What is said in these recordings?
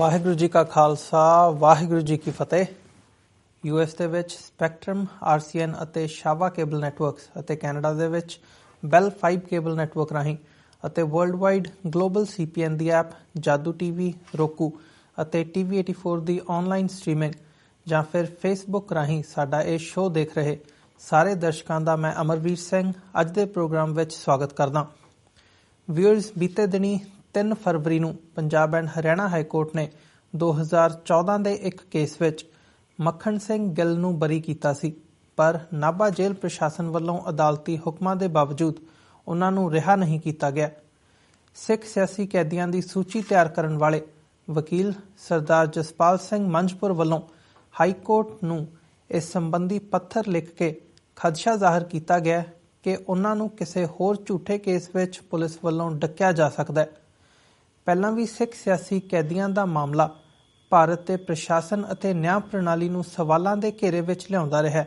ਵਾਹਿਗੁਰੂ ਜੀ ਕਾ ਖਾਲਸਾ, ਵਾਹਿਗੁਰੂ ਜੀ ਕੀ ਫਤਿਹ। ਯੂਐਸ ਦੇ ਵਿੱਚ ਸਪੈਕਟਰਮ ਆਰਸੀਐਨ ਅਤੇ ਸ਼ਾਵਾ ਕੇਬਲ ਨੈਟਵਰਕਸ ਅਤੇ ਕੈਨੇਡਾ ਦੇ ਵਿੱਚ ਬੈਲ 5 ਕੇਬਲ ਨੈਟਵਰਕ ਰਾਹੀਂ ਅਤੇ ਵਰਲਡ ਵਾਈਡ ਗਲੋਬਲ ਸੀਪੀਐਨ ਦੀ ਐਪ, ਜਾਦੂ ਟੀਵੀ ਰੋਕੂ ਅਤੇ ਟੀਵੀ 84 ਦੀ ਆਨਲਾਈਨ ਸਟ੍ਰੀਮਿੰਗ ਜਾਂ ਫਿਰ ਫੇਸਬੁੱਕ ਰਾਹੀਂ ਸਾਡਾ ਇਹ ਸ਼ੋਅ ਦੇਖ ਰਹੇ ਸਾਰੇ ਦਰਸ਼ਕਾਂ ਦਾ ਮੈਂ ਅਮਰਵੀਰ ਸਿੰਘ, ਅੱਜ ਦੇ ਪ੍ਰੋਗਰਾਮ ਵਿੱਚ ਸਵਾਗਤ ਕਰਦਾ ਵਿਅਰਸ ਬੀਤੇ ਦਿਨੀ 3 ਫਰਵਰੀ ਨੂੰ Punjab and Haryana high court ਨੇ 2014 ਦੇ ਇੱਕ ਕੇਸ ਵਿੱਚ ਮੱਖਣ ਸਿੰਘ ਗਿੱਲ ਨੂੰ ਬਰੀ ਕੀਤਾ ਸੀ, ਪਰ ਨਾਭਾ ਜੇਲ੍ਹ ਪ੍ਰਸ਼ਾਸਨ ਵੱਲੋਂ ਅਦਾਲਤੀ ਹੁਕਮਾਂ ਦੇ ਬਾਵਜੂਦ ਉਹਨਾਂ ਨੂੰ ਰਿਹਾ ਨਹੀਂ ਕੀਤਾ ਗਿਆ। ਸਿੱਖ ਸਿਆਸੀ ਕੈਦੀਆਂ ਦੀ ਸੂਚੀ ਤਿਆਰ ਕਰਨ ਵਾਲੇ ਵਕੀਲ ਸਰਦਾਰ ਜਸਪਾਲ ਸਿੰਘ ਮੰਜਪੁਰ ਵੱਲੋਂ ਹਾਈ ਕੋਰਟ ਨੂੰ ਇਸ ਸੰਬੰਧੀ ਪੱਤਰ ਲਿਖ ਕੇ ਖਦਸ਼ਾ ਜ਼ਾਹਰ ਕੀਤਾ ਗਿਆ ਕਿ ਉਹਨਾਂ ਨੂੰ ਕਿਸੇ ਹੋਰ ਝੂਠੇ ਕੇਸ ਵਿੱਚ ਪੁਲਿਸ ਵੱਲੋਂ ਡੱਕਿਆ ਜਾ ਸਕਦਾ ਹੈ। ਪਹਿਲਾਂ ਵੀ ਸਿੱਖ ਸਿਆਸੀ ਕੈਦੀਆਂ ਦਾ ਮਾਮਲਾ ਭਾਰਤ ਦੇ ਪ੍ਰਸ਼ਾਸਨ ਅਤੇ ਨਿਆਂ ਪ੍ਰਣਾਲੀ ਨੂੰ ਸਵਾਲਾਂ ਦੇ ਘੇਰੇ ਵਿੱਚ ਲਿਆਉਂਦਾ ਰਿਹਾ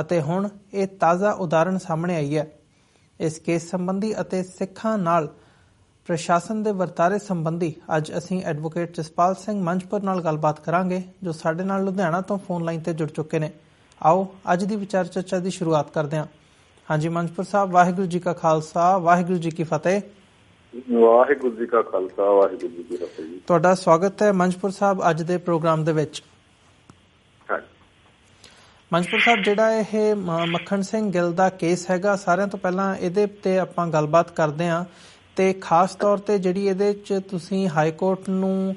ਅਤੇ ਹੁਣ ਇਹ ਤਾਜ਼ਾ ਉਦਾਹਰਣ ਸਾਹਮਣੇ ਆਈ ਹੈ। ਇਸ ਕੇਸ ਸੰਬੰਧੀ ਅਤੇ ਸਿੱਖਾਂ ਨਾਲ ਪ੍ਰਸ਼ਾਸਨ ਦੇ ਵਰਤਾਰੇ ਸੰਬੰਧੀ ਅੱਜ ਅਸੀਂ ਐਡਵੋਕੇਟ ਜਸਪਾਲ ਸਿੰਘ ਮੰਝਪੁਰ ਨਾਲ ਗੱਲਬਾਤ ਕਰਾਂਗੇ, ਜੋ ਸਾਡੇ ਨਾਲ ਲੁਧਿਆਣਾ ਤੋਂ ਫੋਨ ਲਾਈਨ ਤੇ ਜੁੜ ਚੁੱਕੇ ਨੇ। ਆਓ, ਅੱਜ ਦੀ ਵਿਚਾਰ ਚਰਚਾ ਦੀ ਸ਼ੁਰੂਆਤ ਕਰਦੇ ਹਾਂ। ਹਾਂਜੀ ਮੰਝਪੁਰ ਸਾਹਿਬ, ਵਾਹਿਗੁਰੂ ਜੀ ਕਾ ਖਾਲਸਾ, ਵਾਹਿਗੁਰੂ ਜੀ ਕੀ ਫਤਿਹ। ਵਾਹਿਗੁਰੂ ਜੀ ਕਾ ਖਾਲਸਾ ਵਾਹਿਗੁਰੂ ਜੀ ਕੀ ਫਤਿਹ ਜੀ। ਤੁਹਾਡਾ ਸਵਾਗਤ ਹੈ ਮੰਝਪੁਰ ਸਾਹਿਬ ਅੱਜ ਦੇ ਪ੍ਰੋਗਰਾਮ ਦੇ ਵਿੱਚ। ਮੰਝਪੁਰ ਸਾਹਿਬ ਜਿਹੜਾ ਇਹ ਮੱਖਣ ਸਿੰਘ ਗਿੱਲ ਦਾ ਕੇਸ ਹੈਗਾ ਸਾਰਿਆਂ ਤੋਂ ਪਹਿਲਾਂ ਇਹਦੇ ਤੇ ਆਪਾਂ ਗੱਲਬਾਤ ਕਰਦੇ ਹਾਂ। ਤੇ ਖਾਸ ਤੌਰ ਤੇ ਜਿਹੜੀ ਇਹਦੇ ਚ ਤੁਸੀਂ ਹਾਈ ਕੋਰਟ ਨੂੰ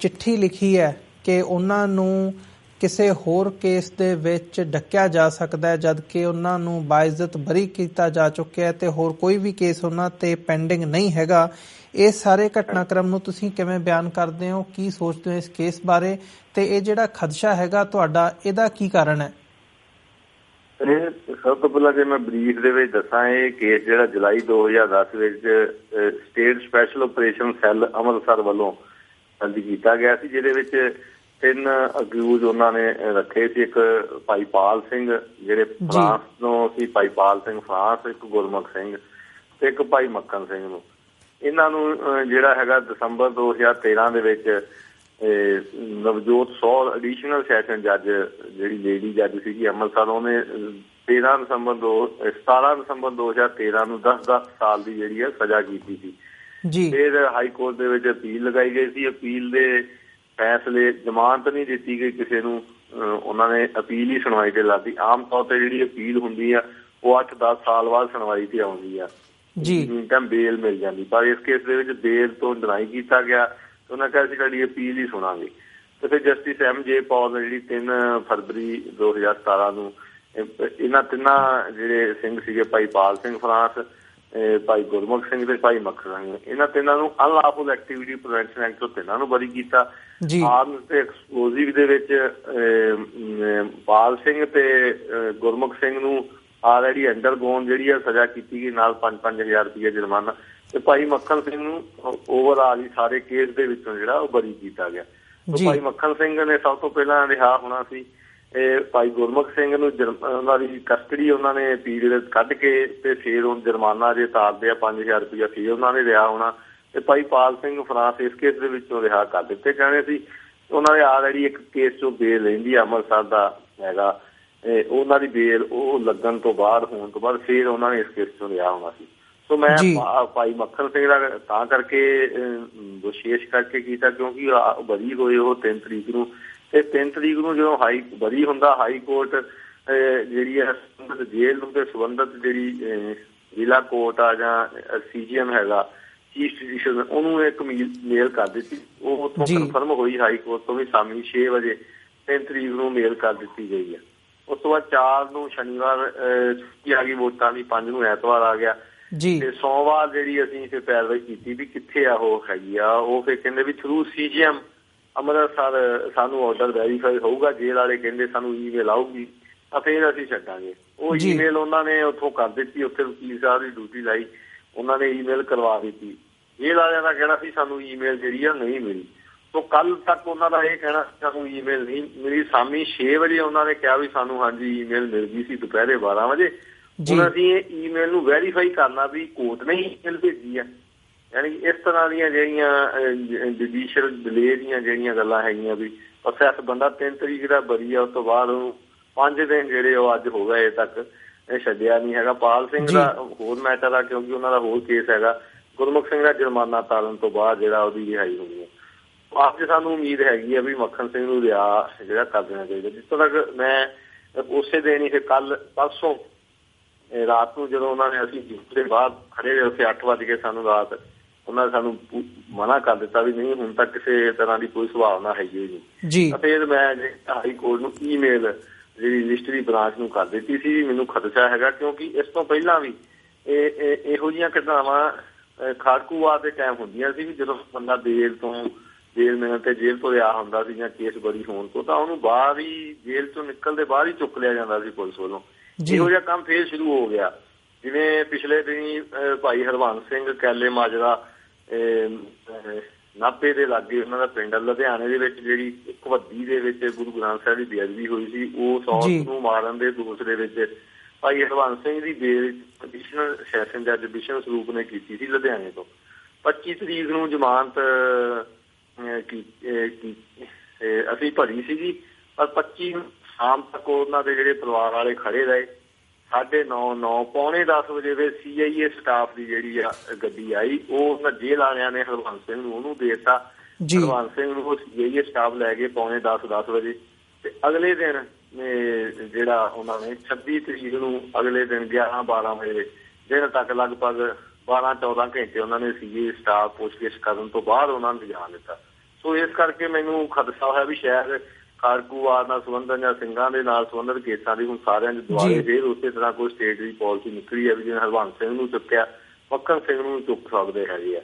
ਚਿੱਠੀ ਲਿਖੀ ਹੈ ਕਿ ਉਹਨਾਂ ਨੂੰ ਕਿਸੇ ਹੋਰ ਕੇਸ ਦੇ ਵਿੱਚ ਡੱਕਿਆ ਜਾ ਸਕਦਾ ਹੈ, ਜਦ ਕਿ ਉਹਨਾਂ ਨੂੰ ਬਾਇਜ਼ਤ ਬਰੀ ਕੀਤਾ ਜਾ ਚੁੱਕਿਆ ਹੈ ਤੇ ਹੋਰ ਕੋਈ ਵੀ ਕੇਸ ਉਹਨਾਂ ਤੇ ਪੈਂਡਿੰਗ ਨਹੀਂ ਹੈਗਾ। ਇਹ ਸਾਰੇ ਘਟਨਾਕ੍ਰਮ ਨੂੰ ਤੁਸੀਂ ਕਿਵੇਂ ਬਿਆਨ ਕਰਦੇ ਹੋ? ਕੀ ਸੋਚਦੇ ਹੋ ਇਸ ਕੇਸ ਬਾਰੇ? ਤੇ ਇਹ ਜਿਹੜਾ ਖਦਸ਼ਾ ਹੈਗਾ ਤੁਹਾਡਾ, ਇਹਦਾ ਕੀ ਕਾਰਨ ਹੈ? ਇਹ ਸਭ ਤੋਂ ਪਹਿਲਾਂ ਜੇ ਮੈਂ ਬਰੀਫ ਦੇ ਵਿੱਚ ਦੱਸਾਂ, ਇਹ ਕੇਸ ਜਿਹੜਾ ਜੁਲਾਈ 2010 ਵਿੱਚ state special operation cell Amritsar ਵੱਲੋਂ ਦਰਜ ਕੀਤਾ ਗਿਆ ਸੀ, ਜਿਹਦੇ ਵਿੱਚ ਤਿੰਨ ਅਕਿਊਜ਼ ਉਹਨਾਂ ਨੇ ਰੱਖੇ ਸੀ ਇੱਕ ਭਾਈ ਪਾਲ ਸਿੰਘ ਜਿਹੜੇ ਫਰਾਂਸ ਤੋਂ ਸੀ ਭਾਈ ਪਾਲ ਸਿੰਘ ਫਰਾਂਸ ਇੱਕ ਗੁਰਮੁਖ ਸਿੰਘ ਤੇ ਇੱਕ ਭਾਈ ਮੱਖਣ ਸਿੰਘ ਨੂੰ। ਇਹਨਾਂ ਨੂੰ ਜਿਹੜਾ ਹੈਗਾ ਦਸੰਬਰ 2013 ਦੇ ਵਿੱਚ ਨਵਜੋਤ ਸੌਰ ਐਡੀਸ਼ਨਲ ਸੈਸ਼ਨ ਜੱਜ ਜਿਹੜੀ ਲੇਡੀ ਜੱਜ ਸੀਗੀ ਅੰਮ੍ਰਿਤਸਰ ਉਹਨੇ ਅਹ, 13 ਦਸੰਬਰ ਦੋ ਅਹ, 17 ਦਸੰਬਰ 2013 ਨੂੰ 10-10 ਸਾਲ ਦੀ ਜਿਹੜੀ ਹੈ ਸਜ਼ਾ ਕੀਤੀ ਸੀ। ਜੀ। ਫਿਰ ਹਾਈ ਕੋਰਟ ਦੇ ਵਿੱਚ ਅਪੀਲ ਲਗਾਈ ਗਈ ਸੀ। ਅਪੀਲ ਦੇ ਫੈਸਲੇ ਜ਼ਮਾਨਤ ਨਹੀਂ ਦਿੱਤੀ ਗਈ ਕਿਸੇ ਨੂੰ। ਉਹਨਾਂ ਨੇ ਅਪੀਲ ਹੀ ਸੁਣਵਾਈ ਤੇ ਲਾਤੀ। ਆਮ ਤੌਰ ਤੇ ਜਿਹੜੀ ਅਪੀਲ ਹੁੰਦੀ ਆ ਉਹ 8-10 ਸਾਲ ਬਾਅਦ ਸੁਣਵਾਈ ਤੇ ਆਉਂਦੀ ਆ। ਜੀ। ਤਾਂ ਬੇਲ ਮਿਲ ਜਾਂਦੀ। ਪਰ ਇਸ ਕੇਸ ਦੇ ਵਿੱਚ ਬੇਲ ਤੋਂ ਡਿਨਾਈ ਕੀਤਾ ਗਿਆ ਤੇ ਉਹਨਾਂ ਕਿਹਾ ਸੀ ਸਾਡੀ ਅਪੀਲ ਹੀ ਸੁਣਾਂਗੇ। ਤੇ ਫਿਰ ਜਸਟਿਸ ਐਮ ਜੇ ਪੌਲ ਨੇ ਜਿਹੜੀ 3 ਫਰਵਰੀ 2017 ਨੂੰ ਇਹ- ਇਹਨਾਂ ਤਿੰਨਾਂ ਜਿਹੜੇ ਸਿੰਘ ਸੀਗੇ ਭਾਈ ਪਾਲ ਸਿੰਘ ਫਰਾਂਸ ਭਾਈ ਗੁਰਮੁਖ ਸਿੰਘ ਤੇ ਭਾਈ ਮੱਖਣ ਸਿੰਘ ਇਹਨਾਂ ਤਿੰਨਾਂ ਨੂੰ ਅਨਲਾਫੁਲ ਐਕਟੀਵਿਟੀ ਪ੍ਰੀਵੈਂਸ਼ਨ ਐਕਟ ਤੋਂ ਤਿੰਨਾਂ ਨੂੰ ਬਰੀ ਕੀਤਾ ਆਰਮਸ ਤੇ ਐਕਸਪਲੋਸਿਵ ਦੇ ਵਿੱਚ ਪਾਲ ਸਿੰਘ ਤੇ ਗੁਰਮੁਖ ਸਿੰਘ ਨੂੰ ਆਲਰੇਡੀ ਅੰਡਰਗੋਨ ਜਿਹੜੀ ਹੈ ਸਜ਼ਾ ਕੀਤੀ ਗਈ ਨਾਲ 5-5000 ਰੁਪਏ ਜੁਰਮਾਨਾ ਤੇ ਭਾਈ ਮੱਖਣ ਸਿੰਘ ਨੂੰ ਓਵਰਆਲ ਹੀ ਸਾਰੇ ਕੇਸ ਦੇ ਵਿੱਚੋਂ ਜਿਹੜਾ ਉਹ ਬਰੀ ਕੀਤਾ ਗਿਆ। ਭਾਈ ਮੱਖਣ ਸਿੰਘ ਨੇ ਸਭ ਤੋਂ ਪਹਿਲਾਂ ਰਿਹਾ ਹੋਣਾ ਸੀ ਇਹ ਭਾਈ ਗੁਰਮੁਖ ਸਿੰਘ ਨੂੰ ਉਹਨਾਂ ਦੀ ਕਸਟਡੀ ਉਹਨਾਂ ਨੇ ਪੀਰੀਅਡ ਕੱਢ ਕੇ ਤੇ ਫਿਰ ਉਹ ਜੁਰਮਾਨਾ ਜੇ ਤਾਰਦੇ ਆ 5000 ਰੁਪਏ ਫਿਰ ਉਹਨਾਂ ਨੇ ਰਿਹਾ ਹੋਣਾ। ਤੇ ਭਾਈ ਪਾਲ ਸਿੰਘ ਫਰਾਂਸ ਇਸ ਕੇਸ ਦੇ ਵਿੱਚੋਂ ਰਿਹਾ ਕਰ ਦਿੱਤੇ ਜਾਣੇ ਸੀ। ਉਹਨਾਂ ਦੇ ਆਲਰੇਡੀ ਇੱਕ ਕੇਸ ਚੋਂ ਬੇਲ ਲੈਂਦੀ ਆ ਅੰਮ੍ਰਿਤਸਰ ਦਾ ਹੈਗਾ। ਇਹ ਉਹਨਾਂ ਦੀ ਬੇਲ ਉਹ ਲੱਗਣ ਤੋਂ ਬਾਅਦ ਹੋਣ ਤੋਂ ਬਾਅਦ ਫਿਰ ਉਹਨਾਂ ਨੇ ਇਸ ਕੇਸ ਚੋਂ ਰਿਹਾ ਹੋਣਾ ਸੀ। ਸੋ ਮੈਂ ਭਾਈ ਮੱਖਣ ਸਿੰਘ ਦਾ ਤਾਂ ਕਰਕੇ ਵਿਸ਼ੇਸ਼ ਕਰਕੇ ਕੀਤਾ ਕਿਉਂਕਿ ਬਰੀ ਹੋਏ ਉਹ 3 ਤਰੀਕ ਨੂੰ। ਤੇ 3 ਤਰੀਕ ਨੂੰ ਜਦੋਂ ਹਾਈ ਬਰੀ ਹੁੰਦਾ ਹਾਈ ਕੋਰਟ ਜਿਹੜੀ ਹੈ ਸੰਬੰਧਿਤ ਜੇਲ੍ਹ ਨੂੰ ਤੇ ਸੰਬੰਧਿਤ ਜਿਹੜੀ ਜ਼ਿਲ੍ਹਾ ਕੋਰਟ ਆ ਜਾਂ ਸੀਜੀਐਮ ਹੈਗਾ ਚੀਫ ਜੁਡੀਸ਼ੀਅਲ ਉਹਨੂੰ ਇੱਕ ਮੀਲ ਕਰ ਦਿੱਤੀ। ਉਹ ਉੱਥੋਂ। ਕਨਫਰਮ ਹੋਈ ਹਾਈ ਕੋਰਟ ਤੋਂ ਵੀ ਸ਼ਾਮੀ 6 ਵਜੇ 3 ਤਰੀਕ ਨੂੰ ਮੇਲ ਕਰ ਦਿੱਤੀ ਗਈ ਹੈ। ਉਸ ਤੋਂ ਬਾਅਦ 4 ਨੂੰ ਸ਼ਨੀਵਾਰ ਛੁੱਟੀ ਆ ਗਈ ਵੋਟਾਂ ਦੀ 5 ਨੂੰ ਐਤਵਾਰ ਆ ਗਿਆ। ਜੀ। ਤੇ ਸੋਮਵਾਰ ਜਿਹੜੀ ਅਸੀਂ ਫਿਰ ਪੈਰਵਾਈ ਕੀਤੀ ਵੀ ਕਿੱਥੇ ਆ ਉਹ ਹੈਗੀ ਆ ਉਹ ਫਿਰ ਕਹਿੰਦੇ ਵੀ ਥਰੂ ਸੀਜੀਐਮ। ਅੰਮ੍ਰਿਤਸਰ ਸਾਨੂੰ ਆਰਡਰ ਵੈਰੀਫਾਈ ਹੋਊਗਾ ਜੇਲ੍ਹ ਵਾਲੇ ਕਹਿੰਦੇ ਸਾਨੂੰ ਈਮੇਲ ਆਊਗੀ ਤਾਂ ਫਿਰ ਅਸੀਂ ਛੱਡਾਂਗੇ। ਉਹ। ਈਮੇਲ ਉਹਨਾਂ ਨੇ ਉੱਥੋਂ ਕਰ ਦਿੱਤੀ ਉੱਥੇ ਵਕੀਲ ਸਾਹਿਬ ਦੀ ਡਿਊਟੀ ਲਾਈ ਉਹਨਾਂ ਨੇ ਈਮੇਲ ਕਰਵਾ ਦਿੱਤੀ। ਜੇਲ੍ਹ ਵਾਲਿਆਂ ਦਾ ਕਹਿਣਾ ਸੀ ਸਾਨੂੰ ਈਮੇਲ ਜਿਹੜੀ ਆ ਨਹੀਂ ਮਿਲੀ। ਸੋ ਕੱਲ ਤੱਕ ਉਹਨਾਂ ਦਾ ਇਹ ਕਹਿਣਾ ਸੀ ਸਾਨੂੰ ਈਮੇਲ ਨਹੀਂ ਮਿਲੀ। ਸ਼ਾਮੀ 6 ਵਜੇ ਉਹਨਾਂ ਨੇ ਕਿਹਾ ਵੀ ਸਾਨੂੰ ਹਾਂਜੀ ਈਮੇਲ ਮਿਲ ਗਈ ਸੀ ਦੁਪਹਿਰੇ 12 ਵਜੇ। ਹੁਣ ਅਸੀਂ ਇਹ ਈਮੇਲ ਨੂੰ ਵੈਰੀਫਾਈ ਕਰਨਾ ਵੀ ਕੋਰਟ ਨੇ ਈਮੇਲ ਭੇਜੀ ਆ। ਯਾਨੀ ਇਸ ਤਰ੍ਹਾਂ ਦੀਆਂ ਜਿਹੜੀਆਂ ਜੁਡੀਸ਼ੀਅਲ ਡਿਲੇ ਦੀਆਂ ਜਿਹੜੀਆਂ ਗੱਲਾਂ ਹੈਗੀਆਂ ਵੀ ਪ੍ਰੋਸੈਸ ਬੰਦਾ 3 ਤਰੀਕ ਦਾ ਬਰੀ ਆ ਉਸ ਤੋਂ ਬਾਅਦ ਉਹਨੂੰ 5 ਦਿਨ ਜਿਹੜੇ ਉਹ ਅੱਜ ਹੋ ਗਏ ਤੱਕ ਇਹ ਛੱਡਿਆ ਨਹੀਂ ਹੈਗਾ। ਪਾਲ ਸਿੰਘ ਦਾ ਹੋਰ ਮੈਟਰ ਆ ਕਿਉਂਕਿ ਉਹਨਾਂ ਦਾ ਹੋਰ ਕੇਸ ਹੈਗਾ। ਗੁਰਮੁਖ ਸਿੰਘ ਦਾ ਜੁਰਮਾਨਾ ਤਾਰਨ ਤੋਂ ਬਾਅਦ ਜਿਹੜਾ ਉਹਦੀ ਰਿਹਾਈ ਹੋਣੀ ਹੈ। ਅੱਜ ਸਾਨੂੰ ਉਮੀਦ ਹੈਗੀ ਆ ਵੀ ਮੱਖਣ ਸਿੰਘ ਨੂੰ ਰਿਆ ਜਿਹੜਾ ਕਰ ਦੇਣਾ ਚਾਹੀਦਾ। ਜਿਸ ਤੱਕ ਮੈਂ ਉਸੇ ਦਿਨ ਹੀ ਕੱਲ ਪਰਸੋਂ ਰਾਤ ਨੂੰ ਜਦੋਂ ਉਹਨਾਂ ਨੇ ਅਸੀਂ ਦੇ ਬਾਅਦ ਖੜੇ ਹੋਏ ਉੱਥੇ 8 ਵਜੇ ਸਾਨੂੰ ਰਾਤ ਉਹਨਾਂ ਨੇ ਸਾਨੂੰ ਮਨਾ ਕਰ ਦਿੱਤਾ ਵੀ ਨਹੀਂ ਹੁਣ ਤੱਕ ਕਿਸੇ ਤਰ੍ਹਾਂ ਦੀ ਕੋਈ ਸੁਭਾਵਨਾ ਹੈਗੀ ਨਹੀਂ ਜੀ। ਫਿਰ ਮੈਂ ਹਾਈ ਕੋਰਟ ਨੂੰ ਈਮੇਲ ਜਿਹੜੀ ਰਜਿਸਟਰੀ ਬ੍ਰਾਂਚ ਨੂੰ ਕਰ ਦਿੱਤੀ ਸੀ ਮੈਨੂੰ ਖਦਸ਼ਾ ਹੈਗਾ ਕਿਉਂਕਿ ਇਸ ਤੋਂ ਪਹਿਲਾਂ ਵੀ ਇਹ ਇਹੋ ਜੀਆਂ ਘਟਨਾਵਾਂ ਖਾੜਕੂਵਾਦ ਦੇ ਟਾਈਮ ਹੁੰਦੀਆਂ ਸੀ ਵੀ ਜਦੋਂ ਬੰਦਾ ਦੇਰ ਤੋਂ ਜੇਲ੍ਹ ਮਿਲਣ ਤੇ ਜੇਲ੍ਹ ਤੋਂ ਰਿਹਾ ਹੁੰਦਾ ਸੀ ਜਾਂ ਕੇਸ ਬੜੀ ਹੋਣ ਤੋਂ ਤਾਂ ਉਹਨੂੰ ਬਾਹਰ ਹੀ ਜੇਲ੍ਹ ਤੋਂ ਨਿਕਲਦੇ ਬਾਹਰ ਹੀ ਚੁੱਕ ਲਿਆ ਜਾਂਦਾ ਸੀ ਪੁਲਿਸ ਵੱਲੋਂ। ਇਹੋ ਜਿਹਾ ਕੰਮ ਫੇਰ ਸ਼ੁਰੂ ਹੋ ਗਿਆ। ਜਿਵੇਂ ਪਿਛਲੇ ਦਿਨੀ ਭਾਈ ਹਰਵੰਸ ਸਿੰਘ ਕੈਲੇ ਮਾਜਰਾ ਨਾਪੇ ਦੇ ਲਾਗੇ ਉਹਨਾਂ ਦਾ ਪਿੰਡ ਲੁਧਿਆਣੇ ਦੇ ਵਿੱਚ ਜਿਹੜੀ ਕਵੱਦੀ ਦੇ ਵਿੱਚ ਗੁਰੂ ਗ੍ਰੰਥ ਸਾਹਿਬ ਦੀ ਬੇਅਦਬੀ ਹੋਈ ਸੀ ਉਹ ਸੌਤ ਨੂੰ ਮਾਰਨ ਦੇ ਦੋਸ਼ ਦੇ ਵਿੱਚ ਭਾਈ ਹਰਵੰਸ ਸਿੰਘ ਦੀ ਬੇਲ ਐਡੀਸ਼ਨਲ ਸੈਸ਼ਨ ਜੱਜ ਬਿਸ਼ਨ ਸਰੂਪ ਨੇ ਕੀਤੀ ਸੀ ਲੁਧਿਆਣੇ ਤੋਂ। 25 ਤਰੀਕ ਨੂੰ ਜ਼ਮਾਨਤ ਅਸੀਂ ਭਰੀ ਸੀਗੀ ਪਰ 25 ਸ਼ਾਮ ਤੱਕ ਉਹਨਾਂ ਦੇ ਜਿਹੜੇ ਪਰਿਵਾਰ ਵਾਲੇ ਖੜੇ ਰਹੇ। ਸਾਢੇ 9 9 ਪੌਣੇ 10 ਵਜੇ ਦੇ ਸੀਆਈਏ ਸਟਾਫ ਦੀ ਜਿਹੜੀ ਆ ਗੱਡੀ ਆਈ ਉਹ ਉਹਨਾਂ ਜੇਲ੍ਹ ਵਾਲਿਆਂ ਨੇ ਹਰਵੰਸ ਸਿੰਘ ਨੂੰ ਉਹਨੂੰ ਦੇਤਾ। ਹਰਵੰਸ ਸਿੰਘ ਨੂੰ ਸੀਆਈਏ ਸਟਾਫ ਲੈ ਕੇ ਪੌਣੇ 10 10 ਵਜੇ। ਤੇ ਅਗਲੇ ਦਿਨ ਜਿਹੜਾ ਉਹਨਾਂ ਨੇ 26 ਤਰੀਕ ਨੂੰ ਅਗਲੇ ਦਿਨ 11 12 ਵਜੇ ਦਿਨ ਤੱਕ ਲਗਭਗ 12 14 ਘੰਟੇ ਉਹਨਾਂ ਨੇ ਸੀਏ ਸਟਾਫ ਪੁੱਛਗਿੱਛ ਕਰਨ ਤੋਂ ਬਾਅਦ ਉਹਨਾਂ ਨੂੰ ਜਾਣ ਦਿੱਤਾ। ਸੋ ਇਸ ਕਰਕੇ ਮੈਨੂੰ ਖਦਸ਼ਾ ਹੋਇਆ ਵੀ ਸ਼ਾਇਦ ਖਾਰਕੂਵਾਦ ਨਾਲ ਸੰਬੰਧਨ ਜਾਂ ਸਿੰਘਾਂ ਦੇ ਨਾਲ ਸੰਬੰਧਿਤ ਕੇਸਾਂ ਦੀ ਹੁਣ ਸਾਰਿਆਂ ਦੇ ਦੁਆਰੇ ਫੇਰ ਉਸੇ ਤਰ੍ਹਾਂ ਕੋਈ ਸਟੇਟ ਦੀ ਪਾਲਿਸੀ ਨਿਕਲੀ ਹੈ ਵੀ ਜਿਵੇਂ ਹਰਵੰਸ ਸਿੰਘ ਨੂੰ ਚੁੱਕਿਆ ਮੱਖਣ ਸਿੰਘ ਨੂੰ ਚੁੱਕ ਸਕਦੇ ਹੈਗੇ ਆ।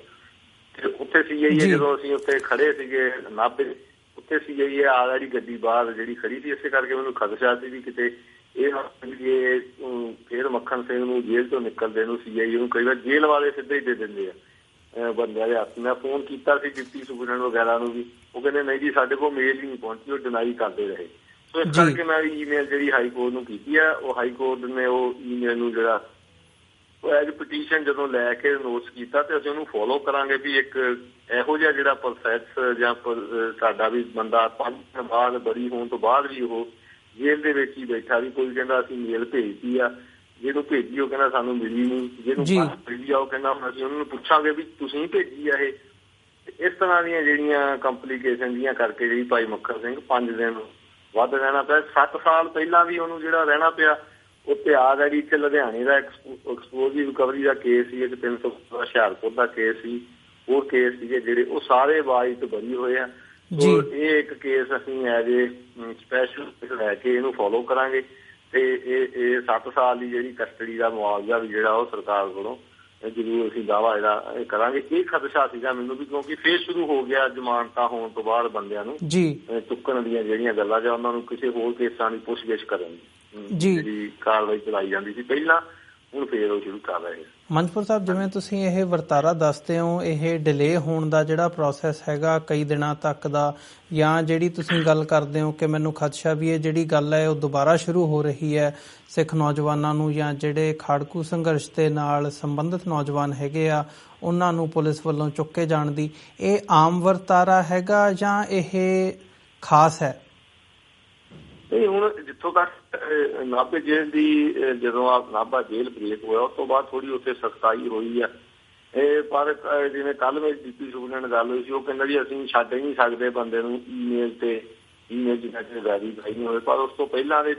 ਤੇ ਉੱਥੇ ਸੀਆਈਏ ਜਦੋਂ ਅਸੀਂ ਉੱਥੇ ਖੜੇ ਸੀਗੇ ਨਾਭੇ ਉੱਥੇ ਸੀਆਈਏ ਆਲਰੇਡੀ ਗੱਡੀ ਬਾਹਰ ਜਿਹੜੀ ਖੜੀ ਸੀ ਇਸੇ ਕਰਕੇ ਮੈਨੂੰ ਖਦਸ਼ਾ ਸੀ ਵੀ ਕਿਤੇ ਇਹ ਇਹ ਫੇਰ ਮੱਖਣ ਸਿੰਘ ਨੂੰ ਜੇਲ੍ਹ ਤੋਂ ਨਿਕਲਦੇ ਨੂੰ ਸੀਆਈਏ ਨੂੰ ਕਈ ਵਾਰ ਜੇਲ੍ਹ ਵਾਲੇ ਸਿੱਧੇ ਹੀ ਦੇ ਦਿੰਦੇ ਆ। ਬੰਦਿਆਂ ਦੇ ਹੱਥ। ਮੈਂ ਫੋਨ ਕੀਤਾ ਸੀ ਡਿਪਟੀ ਸੁਪਰਡੈਂਟ ਵਗੈਰਾ ਨੂੰ ਵੀ। ਉਹ ਕਹਿੰਦੇ ਨਹੀਂ ਜੀ ਸਾਡੇ ਕੋਲ ਮੇਲ ਹੀ ਨਹੀਂ ਪਹੁੰਚੀ ਉਹ ਡਿਨਾਈ ਕਰਦੇ ਰਹੇ। ਸੋ ਇਸ ਕਰਕੇ ਮੈਂ ਈਮੇਲ ਜਿਹੜੀ ਹਾਈ ਕੋਰਟ ਨੂੰ ਕੀਤੀ ਆ ਉਹ ਹਾਈ ਕੋਰਟ ਨੇ ਉਹ ਈਮੇਲ ਨੂੰ ਜਿਹੜਾ ਉਹ ਐਜ ਪਟੀਸ਼ਨ ਜਦੋਂ ਲੈ ਕੇ ਨੋਟਸ ਕੀਤਾ ਤੇ ਅਸੀਂ ਉਹਨੂੰ ਫੋਲੋ ਕਰਾਂਗੇ ਵੀ ਇੱਕ ਇਹੋ ਜਿਹਾ ਜਿਹੜਾ ਪ੍ਰੋਸੈਸ ਜਾਂ ਸਾਡਾ ਵੀ ਬੰਦਾ ਪੰਜ ਦਿਨ ਬਾਅਦ ਬੜੀ ਹੋਣ ਤੋਂ ਬਾਅਦ ਵੀ ਉਹ ਜੇਲ੍ਹ ਦੇ ਵਿੱਚ ਹੀ ਬੈਠਾ ਵੀ ਕੋਈ ਕਹਿੰਦਾ ਅਸੀਂ ਮੇਲ ਭੇਜਤੀ ਆ। ਜਿਹਨੂੰ ਭੇਜੀ ਉਹ ਕਹਿੰਦਾ ਸਾਨੂੰ ਮਿਲੀ ਨਹੀਂ। ਜਿਹਨੂੰ ਭੇਜੀ ਆ ਉਹ ਕਹਿੰਦਾ ਹੁਣ ਅਸੀਂ ਉਹਨਾਂ ਨੂੰ ਪੁੱਛਾਂਗੇ ਵੀ ਤੁਸੀਂ ਭੇਜੀ ਆ ਇਹ। ਇਸ ਤਰ੍ਹਾਂ ਦੀਆਂ ਜਿਹੜੀਆਂ ਕੰਪਲਿਕੇਸ਼ਨ ਦੀਆਂ ਕਰਕੇ ਜਿਹੜੀ ਭਾਈ ਮੱਖਣ ਸਿੰਘ 5 ਦਿਨ ਵੱਧ ਰਹਿਣਾ ਪਿਆ। 7 ਸਾਲ ਪਹਿਲਾਂ ਵੀ ਉਹਨੂੰ ਜਿਹੜਾ ਰਹਿਣਾ ਪਿਆ ਉੱਤੇ ਆ ਗਈ ਇੱਥੇ ਲੁਧਿਆਣੇ ਦਾ ਐਕਸਪੋਜ਼ਿਵ ਰਿਕਵਰੀ ਦਾ ਕੇਸ ਸੀ ਇੱਕ 300 ਹੁਸ਼ਿਆਰਪੁਰ ਦਾ ਕੇਸ ਸੀ। ਹੋਰ ਕੇਸ ਸੀਗੇ ਜਿਹੜੇ ਉਹ ਸਾਰੇ ਬਾਈਟ ਬਰੀ ਹੋਏ ਆ। ਜੀ। ਇਹ ਇੱਕ ਕੇਸ ਅਸੀਂ ਐਜ ਏ ਸਪੈਸ਼ਲ ਲੈ ਕੇ ਇਹਨੂੰ ਫੋਲੋ ਕਰਾਂਗੇ। ਤੇ ਇਹ ਇਹ 7 ਸਾਲ ਦੀ ਜਿਹੜੀ ਕਸਟਡੀ ਦਾ ਮੁਆਵਜ਼ਾ ਵੀ ਜਿਹੜਾ ਉਹ ਸਰਕਾਰ ਕੋਲੋਂ ਜ਼ਰੂਰ ਅਸੀਂ ਦਾਵਾ ਜਿਹੜਾ ਕਰਾਂਗੇ। ਇਹ ਖਦਸ਼ਾ ਸੀਗਾ ਮੈਨੂੰ ਵੀ ਕਿਉਂਕਿ ਫੇਰ ਸ਼ੁਰੂ ਹੋ ਗਿਆ ਜ਼ਮਾਨਤਾਂ ਹੋਣ ਤੋਂ ਬਾਅਦ ਬੰਦਿਆਂ ਨੂੰ ਜੀ। ਚੁੱਕਣ ਦੀਆਂ ਜਿਹੜੀਆਂ ਗੱਲਾਂ ਜਾਂ ਉਹਨਾਂ ਨੂੰ ਕਿਸੇ ਹੋਰ ਕੇਸਾਂ ਦੀ ਪੁੱਛਗਿੱਛ ਕਰਨ ਦੀ ਜੀ। ਜਿਹੜੀ ਕਾਰਵਾਈ ਚਲਾਈ ਜਾਂਦੀ ਸੀ। ਪਹਿਲਾਂ ਹੁਣ ਫੇਰ ਉਹ ਸ਼ੁਰੂ ਕਰ ਰਹੇ ਮਨਪੁਰ ਸਾਹਿਬ, ਜਿਵੇਂ ਤੁਸੀਂ ਇਹ ਵਰਤਾਰਾ ਦੱਸਦੇ ਹੋ, ਇਹ ਡਿਲੇ ਹੋਣ ਦਾ ਜਿਹੜਾ ਪ੍ਰੋਸੈਸ ਹੈਗਾ ਕਈ ਦਿਨਾਂ ਤੱਕ ਦਾ, ਜਾਂ ਜਿਹੜੀ ਤੁਸੀਂ ਗੱਲ ਕਰਦੇ ਹੋ ਕਿ ਮੈਨੂੰ ਖਦਸ਼ਾ ਵੀ ਇਹ ਜਿਹੜੀ ਗੱਲ ਹੈ ਉਹ ਦੁਬਾਰਾ ਸ਼ੁਰੂ ਹੋ ਰਹੀ ਹੈ ਸਿੱਖ ਨੌਜਵਾਨਾਂ ਨੂੰ, ਜਾਂ ਜਿਹੜੇ ਖਾੜਕੂ ਸੰਘਰਸ਼ ਦੇ ਨਾਲ ਸੰਬੰਧਿਤ ਨੌਜਵਾਨ ਹੈਗੇ ਆ, ਉਹਨਾਂ ਨੂੰ ਪੁਲਿਸ ਵੱਲੋਂ ਚੁੱਕੇ ਜਾਣ ਦੀ, ਇਹ ਆਮ ਵਰਤਾਰਾ ਹੈਗਾ ਜਾਂ ਇਹ ਖਾਸ ਹੈ? ਨਹੀਂ ਹੁਣ ਜਿੱਥੋਂ ਤੱਕ ਨਾਭੇ ਜੇਲ੍ਹ ਦੀ ਜਦੋਂ ਆ ਨਾਭਾ ਜੇਲ੍ਹ ਬ੍ਰੇਕ ਹੋਇਆ ਉਸ ਤੋਂ ਬਾਅਦ ਥੋੜੀ ਉੱਥੇ ਸਖਤਾਈ ਹੋਈ ਆ। ਇਹ ਪਰ ਜਿਵੇਂ ਕੱਲ ਮੇਰੀ ਡੀਪੀ ਸੁਪਰਡੈਂਟ ਨਾਲ ਗੱਲ ਹੋਈ ਸੀ ਉਹ ਕਹਿੰਦਾ ਜੀ ਅਸੀਂ ਛੱਡ ਨਹੀਂ ਸਕਦੇ ਬੰਦੇ ਨੂੰ ਈਮੇਲ ਤੇ ਈਮੇਲ ਜਿਹੜਾ ਕਿ ਵੈਰੀਫਾਈ ਨਹੀਂ ਹੋਏ। ਪਰ ਉਸ ਤੋਂ ਪਹਿਲਾਂ ਦੇ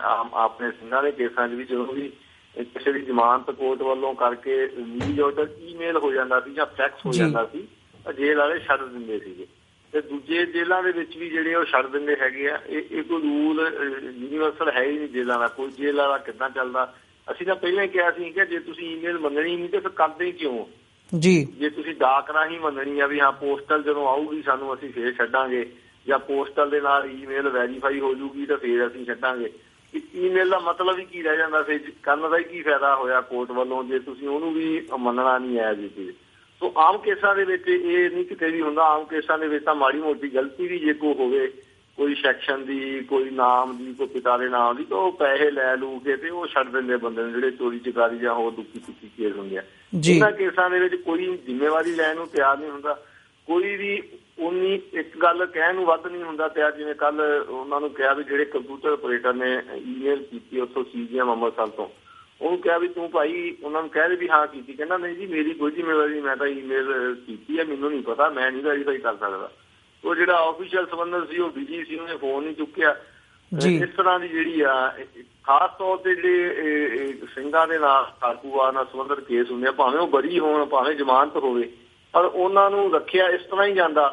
ਆਮ ਆਪਣੇ ਸਿੰਘਾਂ ਦੇ ਕੇਸਾਂ 'ਚ ਵੀ ਜਦੋਂ ਵੀ ਕਿਸੇ ਦੀ ਜ਼ਮਾਨਤ ਕੋਰਟ ਵੱਲੋਂ ਕਰਕੇ ਨਿਊਜ਼ ਆਰਡਰ ਈਮੇਲ ਹੋ ਜਾਂਦਾ ਸੀ ਜਾਂ ਫੈਕਸ ਹੋ ਜਾਂਦਾ ਸੀ ਜੇਲ੍ਹ ਵਾਲੇ ਛੱਡ ਦਿੰਦੇ ਸੀਗੇ। ਤੇ ਦੂਜੇ ਜੇਲ੍ਹਾਂ ਦੇ ਵਿੱਚ ਵੀ ਜਿਹੜੇ ਉਹ ਛੱਡ ਦਿੰਦੇ ਹੈਗੇ ਆ। ਇਹ ਇਹ ਕੋਈ ਰੂਲ ਯੂਨੀਵਰਸਲ ਹੈ ਹੀ ਨਹੀਂ ਜੇਲ੍ਹਾਂ ਦਾ। ਕੋਈ ਜੇਲ੍ਹ ਵਾਲਾ ਕਿੱਦਾਂ ਚੱਲਦਾ? ਅਸੀਂ ਤਾਂ ਪਹਿਲਾਂ ਹੀ ਕਿਹਾ ਸੀ ਕਿ ਜੇ ਤੁਸੀਂ ਈਮੇਲ ਮੰਨਣੀ ਨਹੀਂ ਤੇ ਫਿਰ ਕਰਦੇ ਹੀ ਕਿਉਂ? ਜੀ। ਜੇ ਤੁਸੀਂ ਡਾਕ ਰਾਹੀਂ ਮੰਨਣੀ ਆ ਵੀ ਹਾਂ ਪੋਸਟਲ ਜਦੋਂ ਆਊਗੀ ਸਾਨੂੰ ਅਸੀਂ ਫੇਰ ਛੱਡਾਂਗੇ ਜਾਂ ਪੋਸਟਲ ਦੇ ਨਾਲ ਈਮੇਲ ਵੈਰੀਫਾਈ ਹੋ ਜੂਗੀ ਤਾਂ ਫੇਰ ਅਸੀਂ ਛੱਡਾਂਗੇ। ਈਮੇਲ ਦਾ ਮਤਲਬ ਹੀ ਕੀ ਰਹਿ ਜਾਂਦਾ ਫਿਰ ਕਰਨ ਦਾ ਹੀ ਕੀ ਫਾਇਦਾ ਹੋਇਆ ਕੋਰਟ ਵੱਲੋਂ? ਜੇ ਤੁਸੀਂ ਉਹਨੂੰ ਵੀ ਮੰਨਣਾ ਨਹੀਂ ਆਇਆ ਜੀ। ਚੀਜ਼ ਸੋ ਆਮ ਕੇਸਾਂ ਦੇ ਵਿੱਚ ਇਹ ਨਹੀਂ ਕਿਤੇ ਵੀ ਹੁੰਦਾ। ਆਮ ਕੇਸਾਂ ਦੇ ਵਿੱਚ ਤਾਂ ਮਾੜੀ ਮੋਟੀ ਗਲਤੀ ਵੀ ਜੇ ਕੋ ਹੋਵੇ ਕੋਈ ਸੈਕਸ਼ਨ ਦੀ ਕੋਈ ਨਾਮ ਦੀ ਕੋਈ ਪਿਤਾ ਦੇ ਨਾਮ ਦੀ ਤਾਂ ਉਹ ਪੈਸੇ ਲੈ ਲੂ ਕੇ ਤੇ ਉਹ ਛੱਡ ਦਿੰਦੇ ਬੰਦੇ ਨੂੰ ਜਿਹੜੇ ਚੋਰੀ ਚਕਾਰੀ ਜਾਂ ਹੋਰ ਦੁੱਖੀ ਸੁੱਖੀ ਕੇਸ ਹੁੰਦੇ ਆ। ਇਹਨਾਂ ਕੇਸਾਂ ਦੇ ਵਿੱਚ ਕੋਈ ਜ਼ਿੰਮੇਵਾਰੀ ਲੈਣ ਨੂੰ ਤਿਆਰ ਨਹੀਂ ਹੁੰਦਾ। ਕੋਈ ਵੀ ਉਨੀ ਇੱਕ ਗੱਲ ਕਹਿਣ ਨੂੰ ਵੱਧ ਨਹੀਂ ਹੁੰਦਾ ਤਿਆਰ। ਜਿਵੇਂ ਕੱਲ ਉਹਨਾਂ ਨੂੰ ਕਿਹਾ ਵੀ ਜਿਹੜੇ ਕੰਪਿਊਟਰ ਆਪਰੇਟਰ ਨੇ ਈਮੇਲ ਕੀਤੀ ਉੱਥੋਂ ਸੀਜੀਐਮ ਅੰਮ੍ਰਿਤਸਰ ਤੋਂ। ਉਹਨੂੰ ਕਿਹਾ ਵੀ ਤੂੰ ਭਾਈ ਉਹਨਾਂ ਨੂੰ ਕਹਿ ਦੇ ਵੀ ਹਾਂ ਕੀਤੀ। ਕਹਿੰਦਾ ਨਹੀਂ ਜੀ ਮੇਰੀ ਕੋਈ ਜ਼ਿੰਮੇਵਾਰੀ ਮੈਂ ਤਾਂ ਈਮੇਲ ਕੀਤੀ ਹੈ ਮੈਨੂੰ ਨਹੀਂ ਪਤਾ ਮੈਂ ਨਹੀਂ ਵੈਰੀਫਾਈ ਕਰ ਸਕਦਾ। ਉਹ ਜਿਹੜਾ ਆਫੀਸ਼ੀਅਲ ਸੰਬੰਧਨ ਸੀ ਉਹ ਬਿਜ਼ੀ ਸੀ ਉਹਨੇ ਫੋਨ ਨਹੀਂ ਚੁੱਕਿਆ। ਇਸ ਤਰ੍ਹਾਂ ਦੀ ਜਿਹੜੀ ਆ ਖਾਸ ਤੌਰ ਤੇ ਜਿਹੜੇ ਸਿੰਘਾਂ ਦੇ ਨਾਲ ਕਾਕੂਆ ਨਾਲ ਸੰਬੰਧਿਤ ਕੇਸ ਹੁੰਦੇ ਆ ਭਾਵੇਂ ਉਹ ਬਰੀ ਹੋਣ ਭਾਵੇਂ ਜ਼ਮਾਨਤ ਹੋਵੇ ਪਰ ਉਹਨਾਂ ਨੂੰ ਰੱਖਿਆ ਇਸ ਤਰ੍ਹਾਂ ਹੀ ਜਾਂਦਾ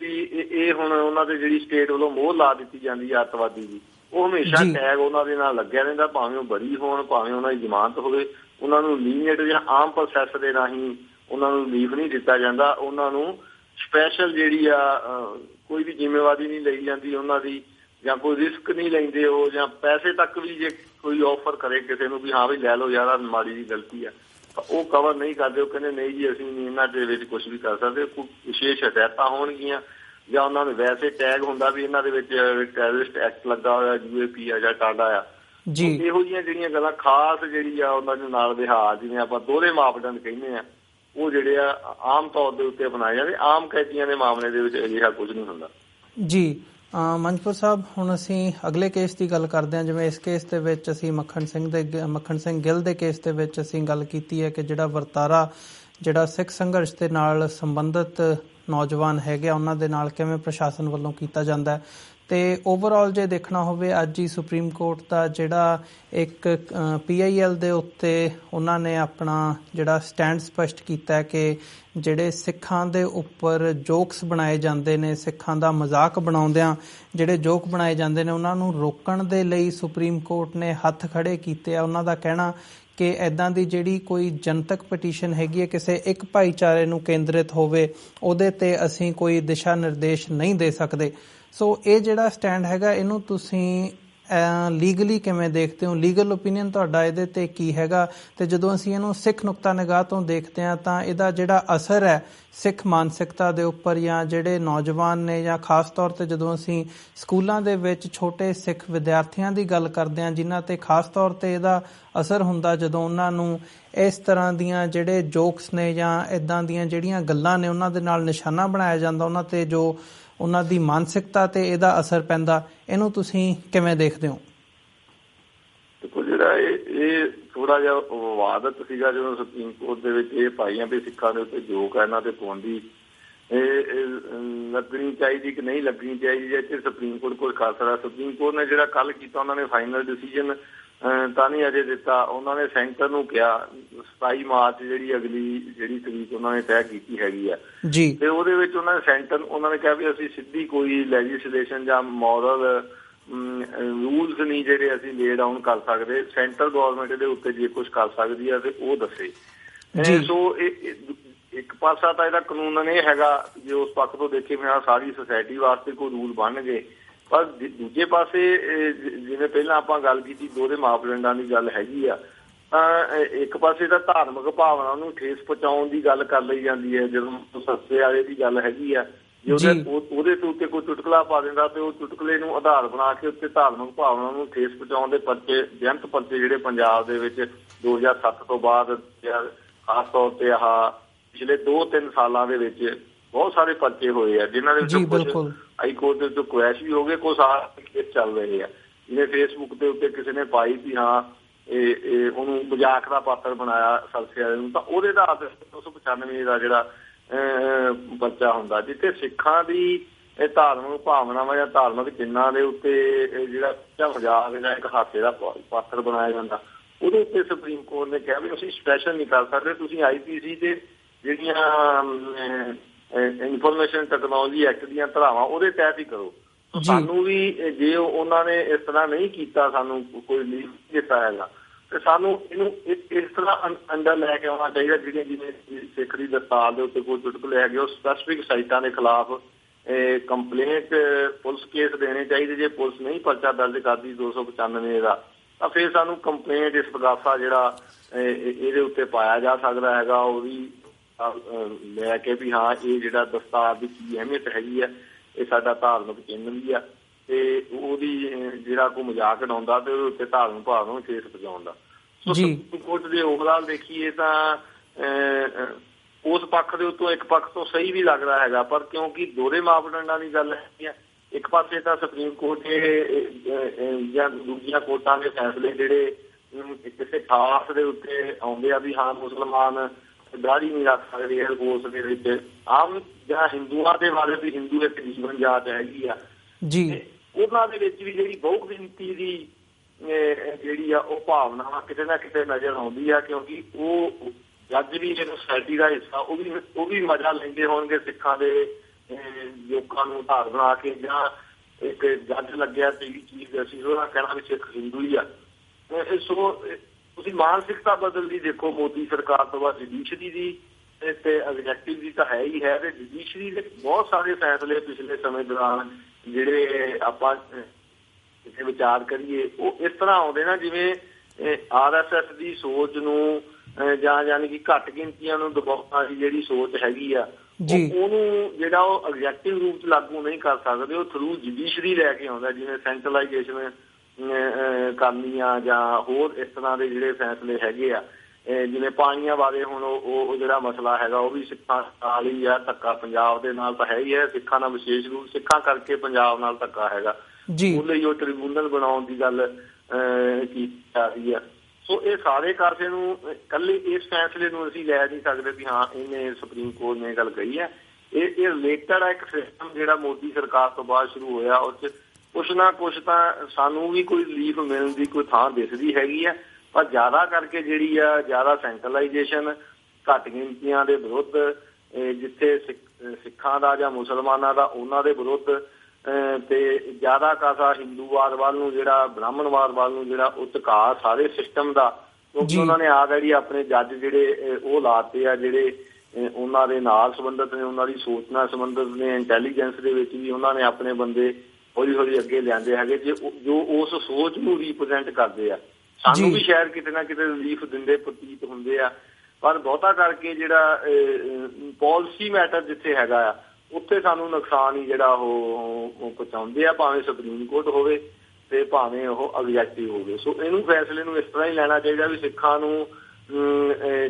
ਵੀ ਇਹ ਹੁਣ ਉਹਨਾਂ ਦੇ ਜਿਹੜੀ ਸਟੇਟ ਵੱਲੋਂ ਮੋਹਰ ਲਾ ਦਿੱਤੀ ਜਾਂਦੀ ਹੈ ਅੱਤਵਾਦੀ ਦੀ। ਉਹ ਹਮੇਸ਼ਾ। ਟੈਗ ਉਹਨਾਂ ਦੇ ਨਾਲ ਲੱਗਿਆ ਰਹਿੰਦਾ ਭਾਵੇਂ ਉਹ ਬਰੀ ਹੋਣ ਭਾਵੇਂ ਉਹਨਾਂ ਦੀ ਜ਼ਮਾਨਤ ਹੋਵੇ। ਉਹਨਾਂ ਨੂੰ ਲੀਨੀਅਟ ਜਾਂ ਆਮ ਪ੍ਰੋਸੈਸ ਦੇ ਰਾਹੀਂ ਉਹਨਾਂ ਨੂੰ ਲੀਫ ਨਹੀਂ ਦਿੱਤਾ ਜਾਂਦਾ। ਉਹਨਾਂ ਨੂੰ ਸਪੈਸ਼ਲ ਜਿਹੜੀ ਆ ਕੋਈ ਵੀ ਜ਼ਿੰਮੇਵਾਰੀ ਨਹੀਂ ਲਈ ਜਾਂਦੀ ਉਹਨਾਂ ਦੀ ਜਾਂ ਕੋਈ ਰਿਸਕ ਨਹੀਂ ਲੈਂਦੇ ਉਹ ਜਾਂ ਪੈਸੇ ਤੱਕ ਵੀ ਜੇ ਕੋਈ ਆਫਰ ਕਰੇ ਕਿਸੇ ਨੂੰ ਵੀ ਹਾਂ ਵੀ ਲੈ ਲਓ ਯਾਰ ਆਹ ਮਾੜੀ ਜੀ ਗਲਤੀ ਆ। ਉਹ ਕਵਰ ਨਹੀਂ ਕਰਦੇ। ਉਹ ਕਹਿੰਦੇ ਨਹੀਂ ਜੀ ਅਸੀਂ ਨਹੀਂ ਇਹਨਾਂ ਦੇ ਵਿੱਚ ਕੁਝ ਵੀ ਕਰ ਸਕਦੇ। ਕੋਈ ਵਿਸ਼ੇਸ਼ ਹਦਾਇਤਾਂ ਹੋਣਗੀਆਂ। ਜਾਂ ਉਹਨਾਂ ਦੇ ਵੈਸੇ ਟੈਗ ਹੁੰਦਾ ਵੀ ਇਹਨਾਂ ਦੇ ਵਿੱਚ ਟੈਰਰਿਸਟ ਐਕਟ ਲੱਗਾ ਹੋਇਆ ਯੂਏਪੀ ਆ ਜਾਂ ਟਾਡਾ ਆ। ਜੀ। ਇਹੋ ਜਿਹੀਆਂ ਜਿਹੜੀਆਂ ਗੱਲਾਂ ਖਾਸ ਜਿਹੜੀ ਆ ਉਹਨਾਂ ਦੇ ਨਾਲ ਵਿਹਾਰ ਜਿਵੇਂ ਆਪਾਂ ਦੋਹਰੇ ਮਾਪਦੰਡ ਕਹਿੰਦੇ ਆ ਉਹ ਜਿਹੜੇ ਆ ਆਮ ਤੌਰ ਦੇ ਉੱਤੇ ਅਪਣਾਏ ਜਾਂਦੇ ਆਮ ਕੈਦੀਆਂ ਦੇ ਮਾਮਲੇ ਦੇ ਵਿੱਚ ਅਜਿਹਾ ਕੁਝ ਨਹੀਂ ਹੁੰਦਾ। ਜੀ ਅ, ਮਨਪੁਰ ਸਾਹਿਬ ਹੁਣ ਅਸੀਂ ਅਗਲੇ ਕੇਸ ਦੀ ਗੱਲ ਕਰਦੇ ਹਾਂ ਜਿਵੇਂ ਇਸ ਕੇਸ ਦੇ ਵਿੱਚ ਅਸੀਂ ਮੱਖਣ ਸਿੰਘ ਦੇ ਮੱਖਣ ਸਿੰਘ ਗਿੱਲ ਦੇ ਕੇਸ ਦੇ ਵਿੱਚ ਅਸੀਂ ਗੱਲ ਕੀਤੀ ਹੈ ਕਿ ਜਿਹੜਾ ਵਰਤਾਰਾ ਜਿਹੜਾ ਸਿੱਖ ਸੰਘਰਸ਼ ਦੇ ਨਾਲ ਸੰਬੰਧਿਤ ਨੌਜਵਾਨ ਹੈਗੇ ਆ, ਉਹਨਾਂ ਦੇ ਨਾਲ ਕਿਵੇਂ ਪ੍ਰਸ਼ਾਸਨ ਵੱਲੋਂ ਕੀਤਾ ਜਾਂਦਾ ਹੈ। ਤੇ ਓਵਰਆਲ ਜੇ ਦੇਖਣਾ ਹੋਵੇ, ਅੱਜ ਹੀ ਸੁਪਰੀਮ ਕੋਰਟ ਦਾ ਜਿਹੜਾ ਇੱਕ ਪੀਆਈਐਲ ਦੇ ਉੱਤੇ ਉਹਨਾਂ ਨੇ ਆਪਣਾ ਜਿਹੜਾ ਸਟੈਂਡ ਸਪਸ਼ਟ ਕੀਤਾ ਕਿ ਜਿਹੜੇ ਸਿੱਖਾਂ ਦੇ ਉੱਪਰ ਜੋਕਸ ਬਣਾਏ ਜਾਂਦੇ ਨੇ, ਸਿੱਖਾਂ ਦਾ ਮਜ਼ਾਕ ਬਣਾਉਂਦਿਆਂ ਜਿਹੜੇ ਜੋਕ ਬਣਾਏ ਜਾਂਦੇ ਨੇ, ਉਹਨਾਂ ਨੂੰ ਰੋਕਣ ਦੇ ਲਈ ਸੁਪਰੀਮ ਕੋਰਟ ਨੇ ਹੱਥ ਖੜੇ ਕੀਤੇ ਆ। ਉਹਨਾਂ ਦਾ ਕਹਿਣਾ ਕਿ ਐਦਾਂ ਦੀ ਜਿਹੜੀ ਕੋਈ ਜਨਤਕ ਪਟੀਸ਼ਨ ਹੈਗੀ ਹੈ, ਕਿਸੇ ਇੱਕ ਭਾਈਚਾਰੇ ਨੂੰ ਕੇਂਦਰਿਤ ਹੋਵੇ, ਉਹਦੇ ਤੇ ਅਸੀਂ ਕੋਈ ਦਿਸ਼ਾ ਨਿਰਦੇਸ਼ ਨਹੀਂ ਦੇ ਸਕਦੇ। ਸੋ ਇਹ ਜਿਹੜਾ ਸਟੈਂਡ ਹੈਗਾ, ਇਹਨੂੰ ਤੁਸੀਂ ਲੀਗਲੀ ਕਿਵੇਂ ਦੇਖਦੇ ਹੋ? ਲੀਗਲ ਓਪੀਨੀਅਨ ਤੁਹਾਡਾ ਇਹਦੇ ਤੇ ਕੀ ਹੈਗਾ? ਤੇ ਜਦੋਂ ਅਸੀਂ ਇਹਨੂੰ ਸਿੱਖ ਨੁਕਤਾ ਨਿਗਾਹ ਤੋਂ ਦੇਖਦੇ ਹਾਂ, ਤਾਂ ਇਹਦਾ ਜਿਹੜਾ ਅਸਰ ਹੈ ਸਿੱਖ ਮਾਨਸਿਕਤਾ ਦੇ ਉੱਪਰ ਜਾਂ ਜਿਹੜੇ ਨੌਜਵਾਨ ਨੇ ਜਾਂ ਖਾਸ ਤੌਰ ਤੇ ਜਦੋਂ ਅਸੀਂ ਸਕੂਲਾਂ ਦੇ ਵਿੱਚ ਛੋਟੇ ਸਿੱਖ ਵਿਦਿਆਰਥੀਆਂ ਦੀ ਗੱਲ ਕਰਦੇ ਹਾਂ, ਜਿਨ੍ਹਾਂ ਤੇ ਖਾਸ ਤੌਰ ਤੇ ਇਹਦਾ ਅਸਰ ਹੁੰਦਾ ਜਦੋਂ ਉਹਨਾਂ ਨੂੰ ਇਸ ਤਰ੍ਹਾਂ ਦੀਆਂ ਜਿਹੜੇ ਜੋਕਸ ਨੇ ਜਾਂ ਇਦਾਂ ਦੀਆਂ ਜਿਹੜੀਆਂ ਗੱਲਾਂ ਨੇ, ਉਹਨਾਂ ਦੇ ਨਾਲ ਨਿਸ਼ਾਨਾ ਬਣਾਇਆ ਜਾਂਦਾ, ਉਹਨਾਂ ਤੇ ਜੋ ਉਹਨਾਂ ਦੀ ਮਾਨਸਿਕਤਾ ਤੇ ਇਹਦਾ ਅਸਰ ਪੈਂਦਾ। ਇਹਨੂੰ ਤੁਸੀਂ ਕਿਵੇਂ ਦੇਖਦੇ ਹੋ? ਦੇਖੋ ਜਿਹੜਾ ਇਹ ਥੋੜਾ ਜਿਹਾ ਵਿਵਾਦਤ ਸੀਗਾ ਜਦੋਂ ਸੁਪਰੀਮ ਕੋਰਟ ਦੇ ਵਿੱਚ ਇਹ ਪਾਈਆਂ ਵੀ ਸਿੱਖਾਂ ਦੇ ਉੱਤੇ ਜੋਕ ਹੈ ਤੇ ਪਾਉਂਦੀ ਇਹ ਲੱਗਣੀ ਚਾਹੀਦੀ ਕਿ ਨਹੀਂ ਲੱਗਣੀ ਚਾਹੀਦੀ ਜੇ ਸੁਪਰੀਮ ਕੋਰਟ ਕੋਲ ਖਾਸ ਸਕਦਾ ਸੁਪਰੀਮ ਕੋਰਟ ਨੇ ਜਿਹੜਾ ਕੱਲ ਕੀਤਾ, ਉਹਨਾਂ ਨੇ ਫਾਈਨਲ ਡਿਸੀਜਨ ਤਾਂ ਨਹੀਂ ਅਜੇ ਦਿੱਤਾ। ਉਹਨਾਂ ਨੇ ਸੈਂਟਰ ਨੂੰ ਕਿਹਾ 27 ਮਾਰਚ ਜਿਹੜੀ ਅਗਲੀ ਜਿਹੜੀ ਤਰੀਕ ਉਹਨਾਂ ਨੇ ਤੈਅ ਕੀਤੀ ਹੈਗੀ ਆ। ਜੀ। ਤੇ ਉਹਦੇ ਵਿੱਚ ਉਹਨਾਂ ਨੇ ਸੈਂਟਰ ਉਹਨਾਂ ਨੇ ਕਿਹਾ ਵੀ ਅਸੀਂ ਸਿੱਧੀ ਕੋਈ ਲੈਜਿਸਲੇਸ਼ਨ ਜਾਂ ਮੋਰਲ ਰੂਲਸ ਨਹੀਂ ਜਿਹੜੇ ਅਸੀਂ ਲੇ ਡਾਊਨ ਕਰ ਸਕਦੇ। ਸੈਂਟਰ ਗਵਰਨਮੈਂਟ ਦੇ ਉੱਤੇ ਜੇ ਕੁਝ ਕਰ ਸਕਦੀ ਹੈ ਤੇ ਉਹ ਦੱਸੇ। ਸੋ ਇਹ ਇੱਕ ਪਾਸਾ ਤਾਂ ਇਹਦਾ ਕਾਨੂੰਨ ਇਹ ਹੈਗਾ। ਜੇ ਉਸ ਪੱਖ ਤੋਂ ਦੇਖੇ ਮੈਂ ਸਾਰੀ ਸੁਸਾਇਟੀ ਵਾਸਤੇ ਕੋਈ ਰੂਲ ਬਣ ਗਏ। ਪਰ ਦੂਜੇ ਪਾਸੇ ਜਿਵੇਂ ਪਹਿਲਾਂ ਆਪਾਂ ਗੱਲ ਕੀਤੀ ਦੋਹਰੇ ਮਾਪਦੰਡਾਂ ਦੀ ਗੱਲ ਹੈਗੀ ਆ ਤਾਂ ਇੱਕ ਪਾਸੇ ਤਾਂ ਧਾਰਮਿਕ ਭਾਵਨਾ ਨੂੰ ਠੇਸ ਪਹੁੰਚਾਉਣ ਦੀ ਗੱਲ ਕਰ ਲਈ ਜਾਂਦੀ ਹੈ ਜਦੋਂ ਸੱਸੇ ਵਾਲੇ ਦੀ ਗੱਲ ਹੈਗੀ ਆ ਜੇ ਉਹਦੇ ਤੋਂ ਉੱਤੇ ਕੋਈ ਚੁਟਕਲਾ ਪਾ ਦਿੰਦਾ ਤੇ ਉਹ ਚੁਟਕਲੇ ਨੂੰ ਆਧਾਰ ਬਣਾ ਕੇ ਉੱਤੇ ਧਾਰਮਿਕ ਭਾਵਨਾ ਨੂੰ ਠੇਸ ਪਹੁੰਚਾਉਣ ਦੇ ਪਰਚੇ ਜਨਤ ਪਰਚੇ ਜਿਹੜੇ ਪੰਜਾਬ ਦੇ ਵਿੱਚ 2007 ਤੋਂ ਬਾਅਦ ਖਾਸ ਤੌਰ ਤੇ ਆਹ ਪਿਛਲੇ 2-3 ਸਾਲਾਂ ਦੇ ਵਿੱਚ ਬਹੁਤ ਸਾਰੇ ਪਰਚੇ ਹੋਏ ਆ ਜਿਨ੍ਹਾਂ ਦੇ ਵਿੱਚੋਂ ਕੁਝ। ਹਾਈ ਕੋਰਟ ਦੇ ਉੱਤੇ ਕੁਐਸ਼ ਵੀ ਹੋ ਗਏ ਕੁਝ ਆ ਕੇਸ ਚੱਲ ਰਹੇ ਆ ਜਿਵੇਂ ਫੇਸਬੁੱਕ ਦੇ ਉੱਤੇ ਕਿਸੇ ਨੇ ਪਾਈ ਵੀ ਹਾਂ ਇਹ ਇਹ ਉਹਨੂੰ ਮਜ਼ਾਕ ਦਾ ਪਾਤਰ ਬਣਾਇਆ ਵਾਲੇ ਨੂੰ ਤਾਂ ਉਹਦੇ ਤੇ 295 ਦਾ ਜਿਹੜਾ ਬੱਚਾ ਹੁੰਦਾ ਜਿੱਥੇ ਸਿੱਖਾਂ ਦੀ ਇਹ ਧਾਰਮਿਕ ਭਾਵਨਾਵਾਂ ਜਾਂ ਧਾਰਮਿਕ ਚਿੰਨ੍ਹਾਂ ਦੇ ਉੱਤੇ ਜਿਹੜਾ ਬੱਚਾ ਮਜ਼ਾਕ ਜਾਂ ਇੱਕ ਹਾਸੇ ਦਾ ਪਾਤਰ ਬਣਾਇਆ ਜਾਂਦਾ ਉਹਦੇ ਉੱਤੇ ਸੁਪਰੀਮ ਕੋਰਟ ਨੇ ਕਿਹਾ ਵੀ ਅਸੀਂ ਸਪੈਸ਼ਲ ਨਹੀਂ ਕਰ ਸਕਦੇ ਤੁਸੀਂ ਆਈਪੀਸੀ ਤੇ ਜਿਹੜੀਆਂ ਇਨਫੋਰਮੇਸ਼ਨ ਟੈਕਨੋਲੋਜੀ ਐਕਟ ਦੀਆਂ ਧਾਰਾਵਾਂ ਉਹਦੇ ਤਹਿਤ ਹੀ ਕਰੋ। ਸਾਨੂੰ ਵੀ ਜੇ ਉਹ- ਉਹਨਾਂ ਨੇ ਇਸ ਤਰ੍ਹਾਂ ਨਹੀਂ ਕੀਤਾ ਸਾਨੂੰ ਕੋਈ ਲੀਡ ਦਿੱਤਾ ਹੈਗਾ ਤੇ ਸਾਨੂੰ ਇਹਨੂੰ ਇਸ ਤਰ੍ਹਾਂ ਅੰ- ਅੰਦਰ ਲੈ ਕੇ ਆਉਣਾ ਚਾਹੀਦਾ ਜਿਹੜੀਆਂ ਜਿਵੇਂ ਸਿੱਖ ਦੀ ਦਸਤਾਰ ਦੇ ਉੱਤੇ ਕੋਈ ਚੁਟਕਲੇ ਹੈਗੇ ਉਹ ਸਪੈਸੀਫਿਕ ਸਾਈਟਾਂ ਦੇ ਖਿਲਾਫ ਕੰਪਲੇਂਟ ਪੁਲਿਸ ਕੇਸ ਦੇਣੇ ਚਾਹੀਦੇ ਜੇ ਪੁਲਿਸ ਨਹੀਂ ਪਰਚਾ ਦਰਜ ਕਰਦੀ 295 ਦਾ ਤਾਂ ਫਿਰ ਸਾਨੂੰ ਕੰਪਲੇਂਟ ਇਸ ਬਗਾਸਾ ਜਿਹੜਾ ਇਹ- ਇਹ- ਇਹਦੇ ਉੱਤੇ ਪਾਇਆ ਜਾ ਸਕਦਾ ਹੈਗਾ ਉਹ ਵੀ ਲੈ ਕੇ ਵੀ ਹਾਂ ਇਹ ਜਿਹੜਾ ਦਸਤਾਰ ਦੀ ਕੀ ਅਹਿਮੀਅਤ ਹੈਗੀ ਆ ਇਹ ਸਾਡਾ ਧਾਰਮਿਕ ਚਿੰਨ੍ਹ ਵੀ ਆ। ਤੇ ਉਹਦੀ ਜਿਹੜਾ ਕੋਈ ਮਜ਼ਾਕ ਉਡਾਉਂਦਾ ਤੇ ਉਹਦੇ ਉੱਤੇ ਧਾਰਮਿਕ ਭਾਵ ਨੂੰ ਠੇਸ ਪਹੁੰਚਾਉਂਦਾ ਸੁਪਰੀਮ ਕੋਰਟ ਦੇ ਓਵਰਆਲ ਦੇਖੀਏ ਤਾਂ ਉਸ ਪੱਖ ਦੇ ਉੱਤੋਂ ਇੱਕ ਪੱਖ ਤੋਂ ਸਹੀ ਵੀ ਲੱਗਦਾ ਹੈਗਾ ਪਰ ਕਿਉਂਕਿ ਦੋਰੇ ਮਾਪਦੰਡਾਂ ਦੀ ਗੱਲ ਹੈ ਇੱਕ ਪਾਸੇ ਤਾਂ ਸੁਪਰੀਮ ਕੋਰਟ ਦੇ ਜਾਂ ਦੂਜੀਆਂ ਕੋਰਟਾਂ ਦੇ ਫੈਸਲੇ ਜਿਹੜੇ ਕਿਸੇ ਖਾਸ ਦੇ ਉੱਤੇ ਆਉਂਦੇ ਆ ਵੀ ਹਾਂ ਮੁਸਲਮਾਨ ਦਾੜੀ ਨਹੀਂ ਰੱਖ ਸਕਦੇ ਹੈ ਉਸ ਦੇ ਵਿੱਚ। ਆਮ ਜਾਂ ਹਿੰਦੂਆਂ ਦੇ ਬਾਰੇ ਵੀ ਹਿੰਦੂ ਇੱਕ ਜੀਵਨ ਜਾਤ ਹੈਗੀ ਆ। ਜੀ। ਉਹਨਾਂ ਦੇ ਵਿੱਚ ਵੀ ਜਿਹੜੀ ਬਹੁ ਗਿਣਤੀ ਦੀ ਜਿਹੜੀ ਆ ਉਹ ਭਾਵਨਾ ਕਿਤੇ ਨਾ ਕਿਤੇ ਨਜ਼ਰ ਆਉਂਦੀ ਆ ਕਿਉਂਕਿ ਉਹ ਜੱਜ ਵੀ ਇਹ ਸੋਸਾਇਟੀ ਦਾ ਹਿੱਸਾ ਉਹ ਵੀ ਉਹ ਵੀ ਮਜ਼ਾ ਲੈਂਦੇ ਹੋਣਗੇ ਸਿੱਖਾਂ ਦੇ ਲੋਕਾਂ ਨੂੰ ਧਾਰ ਬਣਾ ਕੇ ਜਾਂ ਇੱਕ ਜੱਜ ਲੱਗਿਆ ਤੇ ਇਹ ਚੀਜ਼ ਅਸੀਂ ਉਹਦਾ ਕਹਿਣਾ ਵੀ ਸਿੱਖ ਹਿੰਦੂ ਹੀ ਆ। ਸੋ ਤੁਸੀਂ ਮਾਨਸਿਕਤਾ ਬਦਲਦੀ ਦੇਖੋ ਮੋਦੀ ਸਰਕਾਰ ਤੋਂ ਬਾਅਦ ਜੁਡੀਸ਼ਰੀ ਦੀ ਤੇ ਐਗਜ਼ੈਕਟਿਵ ਦੀ ਤਾਂ ਹੈ ਹੀ ਹੈ ਤੇ ਜੁਡੀਸ਼ਰੀ ਦੇ ਬਹੁਤ ਸਾਰੇ ਫੈਸਲੇ ਪਿਛਲੇ ਸਮੇਂ ਦੌਰਾਨ ਜਿਹੜੇ ਆਪਾਂ ਕਿਸੇ ਵਿਚਾਰ ਕਰੀਏ ਉਹ ਇਸ ਤਰ੍ਹਾਂ ਆਉਂਦੇ ਨਾ ਜਿਵੇਂ ਆਰਐਸਐਸ ਦੀ ਸੋਚ ਨੂੰ ਜਾਂ ਯਾਨੀ ਕਿ ਘੱਟ ਗਿਣਤੀਆਂ ਨੂੰ ਦਬਾਉਣ ਦੀ ਜਿਹੜੀ ਸੋਚ ਹੈਗੀ ਆ ਉਹਨੂੰ ਜਿਹੜਾ ਉਹ ਐਗਜ਼ੈਕਟਿਵ ਰੂਪ ਚ ਲਾਗੂ ਨਹੀਂ ਕਰ ਸਕਦੇ ਉਹ ਥਰੂ ਜੁਡੀਸ਼ਰੀ ਲੈ ਕੇ ਆਉਂਦਾ ਜਿਵੇਂ ਸੈਂਟਰਲਾਈਜੇਸ਼ਨ ਕਰਨੀ ਆ ਜਾਂ ਹੋਰ ਇਸ ਤਰ੍ਹਾਂ ਦੇ ਜਿਹੜੇ ਫੈਸਲੇ ਹੈਗੇ ਆ ਜਿਵੇਂ ਪਾਣੀਆਂ ਬਾਰੇ ਹੁਣ ਉਹ ਜਿਹੜਾ ਮਸਲਾ ਹੈਗਾ ਉਹ ਵੀ ਸਿੱਖਾਂ ਨਾਲ ਹੀ ਆ ਧੱਕਾ ਪੰਜਾਬ ਦੇ ਨਾਲ ਤਾਂ ਹੈ ਹੀ ਹੈ ਸਿੱਖਾਂ ਦਾ ਵਿਸ਼ੇਸ਼ ਰੂਪ ਸਿੱਖਾਂ ਕਰਕੇ ਪੰਜਾਬ ਨਾਲ ਧੱਕਾ ਹੈਗਾ। ਜੀ। ਉਹ ਲਈ ਉਹ ਟ੍ਰਿਬਿਊਨਲ ਬਣਾਉਣ ਦੀ ਗੱਲ ਕੀਤੀ ਜਾ ਰਹੀ ਆ। ਸੋ ਇਹ ਸਾਰੇ ਕਾਸੇ ਨੂੰ ਕੱਲੇ ਇਸ ਫੈਸਲੇ ਨੂੰ ਅਸੀਂ ਲੈ ਨਹੀਂ ਸਕਦੇ ਵੀ ਹਾਂ ਇਹਨੇ ਸੁਪਰੀਮ ਕੋਰਟ ਨੇ ਗੱਲ ਕਹੀ ਹੈ। ਇਹ ਇਹ ਰਿਲੇਟਡ ਆ ਇੱਕ ਸਿਸਟਮ ਜਿਹੜਾ ਮੋਦੀ ਸਰਕਾਰ ਤੋਂ ਬਾਅਦ ਸ਼ੁਰੂ ਹੋਇਆ ਉਸ ਚ ਕੁਛ ਨਾ ਕੁਛ ਤਾਂ ਸਾਨੂੰ ਵੀ ਕੋਈ ਰਿਲੀਫ ਮਿਲਣ ਦੀ ਕੋਈ ਥਾਂ ਦਿਸਦੀ ਹੈਗੀ ਆ। ਪਰ ਜ਼ਿਆਦਾ ਕਰਕੇ ਜਿਹੜੀ ਆ ਜ਼ਿਆਦਾ ਸੈਂਟਰਲਾਈਜੇਸ਼ਨ ਘੱਟ ਗਿਣਤੀਆਂ ਦੇ ਵਿਰੁੱਧ ਜਿੱਥੇ ਸਿੱਖਾਂ ਦਾ ਜਾਂ ਮੁਸਲਮਾਨਾਂ ਦਾ ਉਹਨਾਂ ਦੇ ਵਿਰੁੱਧ ਤੇ ਜ਼ਿਆਦਾ ਕਾਸਾ ਹਿੰਦੂਵਾਦ ਵੱਲ ਨੂੰ ਜਿਹੜਾ ਬ੍ਰਾਹਮਣਵਾਦ ਵੱਲ ਨੂੰ ਜਿਹੜਾ ਝੁਕਾ ਸਾਰੇ ਸਿਸਟਮ ਦਾ ਕਿਉਂਕਿ ਉਹਨਾਂ ਨੇ ਆਲਰੇਡੀ ਆਪਣੇ ਜੱਜ ਜਿਹੜੇ ਉਹ ਲਾਤੇ ਆ ਜਿਹੜੇ ਉਹਨਾਂ ਦੇ ਨਾਲ ਸੰਬੰਧਿਤ ਨੇ ਉਹਨਾਂ ਦੀ ਸੋਚ ਨਾਲ ਸੰਬੰਧਿਤ ਨੇ ਇੰਟੈਲੀਜੈਂਸ ਦੇ ਵਿੱਚ ਵੀ ਉਹਨਾਂ ਨੇ ਆਪਣੇ ਬੰਦੇ ਹੌਲੀ ਹੌਲੀ ਅੱਗੇ ਲਿਆਂਦੇ ਹੈਗੇ ਜੇ ਜੋ ਉਸ ਸੋਚ ਨੂੰ ਰਿਪਰੈਜ਼ੈਂਟ ਕਰਦੇ ਆ। ਸਾਨੂੰ ਵੀ ਸ਼ਾਇਦ ਕਿਤੇ ਨਾ ਕਿਤੇ ਰਿਲੀਫ ਦਿੰਦੇ ਪ੍ਰਤੀਤ ਹੁੰਦੇ ਆ। ਪਰ ਬਹੁਤਾ ਕਰਕੇ ਜਿਹੜਾ ਪਾਲਿਸੀ ਮੈਟਰ ਜਿੱਥੇ ਹੈਗਾ ਆ ਉੱਥੇ ਸਾਨੂੰ ਨੁਕਸਾਨ ਹੀ ਜਿਹੜਾ ਉਹ ਪਹੁੰਚਾਉਂਦੇ ਆ ਭਾਵੇਂ ਸੁਪਰੀਮ ਕੋਰਟ ਹੋਵੇ ਤੇ ਭਾਵੇਂ ਉਹ ਐਗਜ਼ੈਕਟਿਵ ਹੋਵੇ। ਸੋ ਇਹਨੂੰ ਫੈਸਲੇ ਨੂੰ ਇਸ ਤਰ੍ਹਾਂ ਹੀ ਲੈਣਾ ਚਾਹੀਦਾ ਵੀ ਸਿੱਖਾਂ ਨੂੰ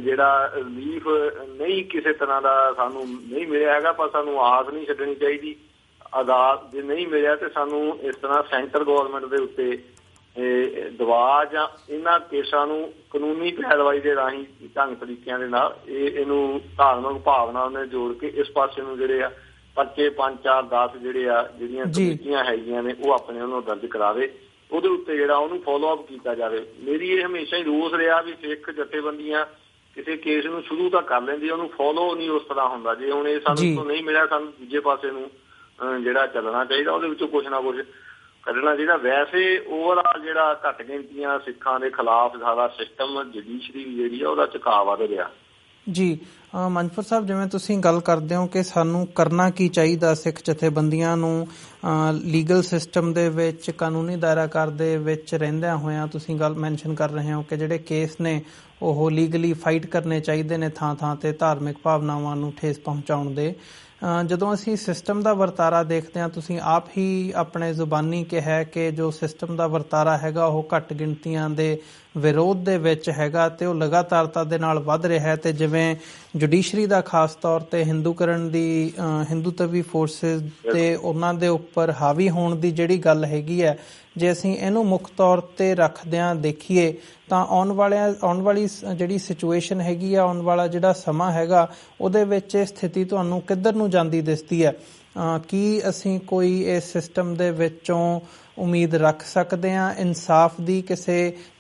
ਜਿਹੜਾ ਰਿਲੀਫ ਨਹੀਂ ਕਿਸੇ ਤਰ੍ਹਾਂ ਦਾ ਸਾਨੂੰ ਨਹੀਂ ਮਿਲਿਆ ਹੈਗਾ ਪਰ ਸਾਨੂੰ ਆਸ ਨਹੀਂ ਛੱਡਣੀ ਚਾਹੀਦੀ। ਆਜ਼ਾਦ ਜੇ ਨਹੀਂ ਮਿਲਿਆ ਤੇ ਸਾਨੂੰ ਇਸ ਤਰ੍ਹਾਂ ਸੈਂਟਰ ਗਵਰਨਮੈਂਟ ਦੇ ਉੱਤੇ ਦਬਾਅ ਜਾਂ ਇਹਨਾਂ ਕੇਸਾਂ ਨੂੰ ਕਾਨੂੰਨੀ ਪੈਰਵਾਈ ਦੇ ਰਾਹੀਂ ਢੰਗ ਤਰੀਕਿਆਂ ਦੇ ਨਾਲ ਇਹ ਇਹਨੂੰ ਧਾਰਮਿਕ ਭਾਵਨਾ ਨਾਲ ਜੋੜ ਕੇ ਇਸ ਪਾਸੇ ਨੂੰ ਜਿਹੜੇ ਆ ਪਰਚੇ 5 4 10 ਜਿਹੜੇ ਆ ਜਿਹੜੀਆਂ ਕਮੇਟੀਆਂ ਹੈਗੀਆਂ ਨੇ ਉਹ ਆਪਣੇ ਉਹਨੂੰ ਦਰਜ ਕਰਾਵੇ। ਉਹਦੇ ਉੱਤੇ ਜਿਹੜਾ ਉਹਨੂੰ ਫੋਲੋ ਅਪ ਕੀਤਾ ਜਾਵੇ। ਮੇਰੀ ਇਹ ਹਮੇਸ਼ਾ ਹੀ ਰੋਸ ਰਿਹਾ ਵੀ ਸਿੱਖ ਜਥੇਬੰਦੀਆਂ ਕਿਸੇ ਕੇਸ ਨੂੰ ਸ਼ੁਰੂ ਤਾਂ ਕਰ ਲੈਂਦੀ ਉਹਨੂੰ ਫੋਲੋ ਨਹੀਂ ਉਸ ਤਰ੍ਹਾਂ ਹੁੰਦਾ। ਜੇ ਹੁਣ ਇਹ ਸਾਨੂੰ ਨਹੀਂ ਮਿਲਿਆ ਸਾਨੂੰ ਦੂਜੇ ਪਾਸੇ ਨੂੰ ਜਿਹੜਾ ਚੱਲਣਾ ਚਾਹੀਦਾ, ਉਹਦੇ ਵਿੱਚੋਂ ਕੁਝ ਨਾ ਕੁਝ ਕੱਢਣਾ ਚਾਹੀਦਾ। ਵੈਸੇ ਓਵਰਆਲ ਜਿਹੜਾ ਘੱਟ ਗਿਣਤੀਆਂ ਸਿੱਖਾਂ ਦੇ ਖਿਲਾਫ ਸਾਰਾ ਸਿਸਟਮ ਜੁਡੀਸ਼ਰੀ ਜਿਹੜੀ ਆ, ਉਹਦਾ ਝੁਕਾਅ ਵਧ ਰਿਹਾ। ਜੀ। ਮਨਪੁਰ ਸਾਹਿਬ, ਜਿਵੇਂ ਤੁਸੀਂ ਗੱਲ ਕਰਦੇ ਹੋ ਕਿ ਸਾਨੂੰ ਕਰਨਾ ਕੀ ਚਾਹੀਦਾ ਸਿੱਖ ਜਥੇਬੰਦੀਆਂ ਨੂੰ ਲੀਗਲ ਸਿਸਟਮ ਦੇ ਵਿੱਚ, ਕਾਨੂੰਨੀ ਦਾਇਰਾਕਾਰ ਦੇ ਵਿੱਚ ਰਹਿੰਦਿਆਂ ਹੋਇਆਂ ਤੁਸੀਂ ਗੱਲ ਮੈਂਸ਼ਨ ਕਰ ਰਹੇ ਹੋ ਕਿ ਜਿਹੜੇ ਕੇਸ ਨੇ, ਉਹ ਲੀਗਲੀ ਫਾਈਟ ਕਰਨੇ ਚਾਹੀਦੇ ਨੇ ਥਾਂ ਥਾਂ ਤੇ ਧਾਰਮਿਕ ਭਾਵਨਾਵਾਂ ਨੂੰ ਠੇਸ ਪਹੁੰਚਾਉਣ ਦੇ। ਜਦੋਂ ਅਸੀਂ ਸਿਸਟਮ ਦਾ ਵਰਤਾਰਾ ਦੇਖਦੇ ਹਾਂ, ਤੁਸੀਂ ਆਪ ਹੀ ਆਪਣੇ ਜ਼ੁਬਾਨੀ ਕਿਹਾ ਕਿ ਜੋ ਸਿਸਟਮ ਦਾ ਵਰਤਾਰਾ ਹੈਗਾ, ਉਹ ਘੱਟ ਗਿਣਤੀਆਂ ਦੇ ਵਿਰੋਧ ਦੇ ਵਿੱਚ ਹੈਗਾ ਤੇ ਉਹ ਲਗਾਤਾਰਤਾ ਦੇ ਨਾਲ ਵੱਧ ਰਿਹਾ ਹੈ ਤੇ ਜਿਵੇਂ ਜੁਡੀਸ਼ਰੀ ਦਾ ਖਾਸ ਤੌਰ ਤੇ ਹਿੰਦੂਕਰਨ ਦੀ ਹਿੰਦੂਤਵੀ ਫੋਰਸਸ ਤੇ ਉਹਨਾਂ ਦੇ ਉੱਪਰ ਹਾਵੀ ਹੋਣ ਦੀ ਜਿਹੜੀ ਗੱਲ ਹੈਗੀ ਹੈ ਜੇ ਅਸੀਂ ਇਹਨੂੰ ਮੁੱਖ ਤੌਰ ਤੇ ਰੱਖਦਿਆਂ ਦੇਖੀਏ ਤਾਂ ਆਉਣ ਵਾਲੇ ਆਉਣ ਵਾਲੀ ਜਿਹੜੀ ਸਿਚੁਏਸ਼ਨ ਹੈਗੀ ਆ ਆਉਣ ਵਾਲਾ ਜਿਹੜਾ ਸਮਾਂ ਹੈਗਾ ਉਹਦੇ ਵਿੱਚ ਇਹ ਸਥਿਤੀ ਤੁਹਾਨੂੰ ਕਿੱਧਰ ਨੂੰ ਜਾਂਦੀ ਦਿਸਦੀ ਹੈ? ਕੀ ਅਸੀਂ ਕੋਈ ਇਸ ਸਿਸਟਮ ਦੇ ਵਿੱਚੋਂ ਉਮੀਦ ਰੱਖ ਸਕਦੇ ਹਾਂ? ਇਨਸਾਫ ਦੀ ਕਿਸੇ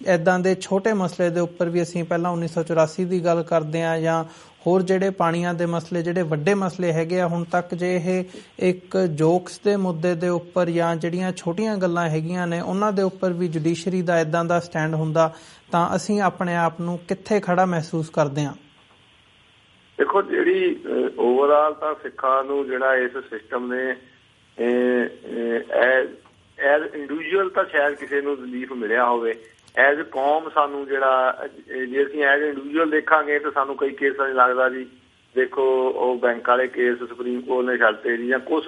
ਐਦਾਂ ਦੇ ਛੋਟੇ ਮਸਲੇ ਦੇ ਉੱਪਰ ਵੀ ਅਸੀਂ ਪਹਿਲਾਂ 1984 ਦੀ ਗੱਲ ਕਰਦੇ ਹਾਂ ਜਾਂ ਹੋਰ ਜਿਹੜੇ ਪਾਣੀਆਂ ਦੇ ਮਸਲੇ, ਜਿਹੜੇ ਵੱਡੇ ਮਸਲੇ ਹੈਗੇ ਆ, ਹੁਣ ਤੱਕ ਜੇ ਇਹ ਇੱਕ ਜੋਕਸ ਦੇ ਮੁੱਦੇ ਦੇ ਉੱਪਰ ਜਾਂ ਜਿਹੜੀਆਂ ਛੋਟੀਆਂ ਗੱਲਾਂ ਹੈਗੀਆਂ ਨੇ, ਉਹਨਾਂ ਦੇ ਉੱਪਰ ਵੀ ਜੁਡੀਸ਼ਰੀ ਦਾ ਇਦਾਂ ਦਾ ਸਟੈਂਡ ਹੁੰਦਾ, ਤਾਂ ਅਸੀਂ ਆਪਣੇ ਆਪ ਨੂੰ ਕਿੱਥੇ ਖੜਾ ਮਹਿਸੂਸ ਕਰਦੇ ਹਾਂ? ਦੇਖੋ, ਜਿਹੜੀ ਓਵਰਆਲ ਤਾਂ ਸਿੱਖਾਂ ਨੂੰ ਜਿਹੜਾ ਇਸ ਸਿਸਟਮ ਨੇ ਐਜ਼ ਇੰਡੀਵਿਜੂਅਲ ਤਾਂ ਸ਼ਾਇਦ ਕਿਸੇ ਨੂੰ ਰਿਲੀਫ ਮਿਲਿਆ ਹੋਵੇ ਐਜ਼ ਕੌਮ ਸਾਨੂੰ ਜਿਹੜਾ ਜੇ ਅਸੀਂ ਐਜ਼ ਇੰਡੀਵਿਜੂਅਲ ਦੇਖਾਂਗੇ ਤਾਂ ਸਾਨੂੰ ਕਈ ਕੇਸਾਂ 'ਚ ਲੱਗਦਾ ਜੀ। ਦੇਖੋ ਉਹ ਬੈਂਕ ਵਾਲੇ ਕੇਸ ਸੁਪਰੀਮ ਕੋਰਟ ਨੇ ਛੱਡਤੇ ਜੀ ਜਾਂ ਕੁਝ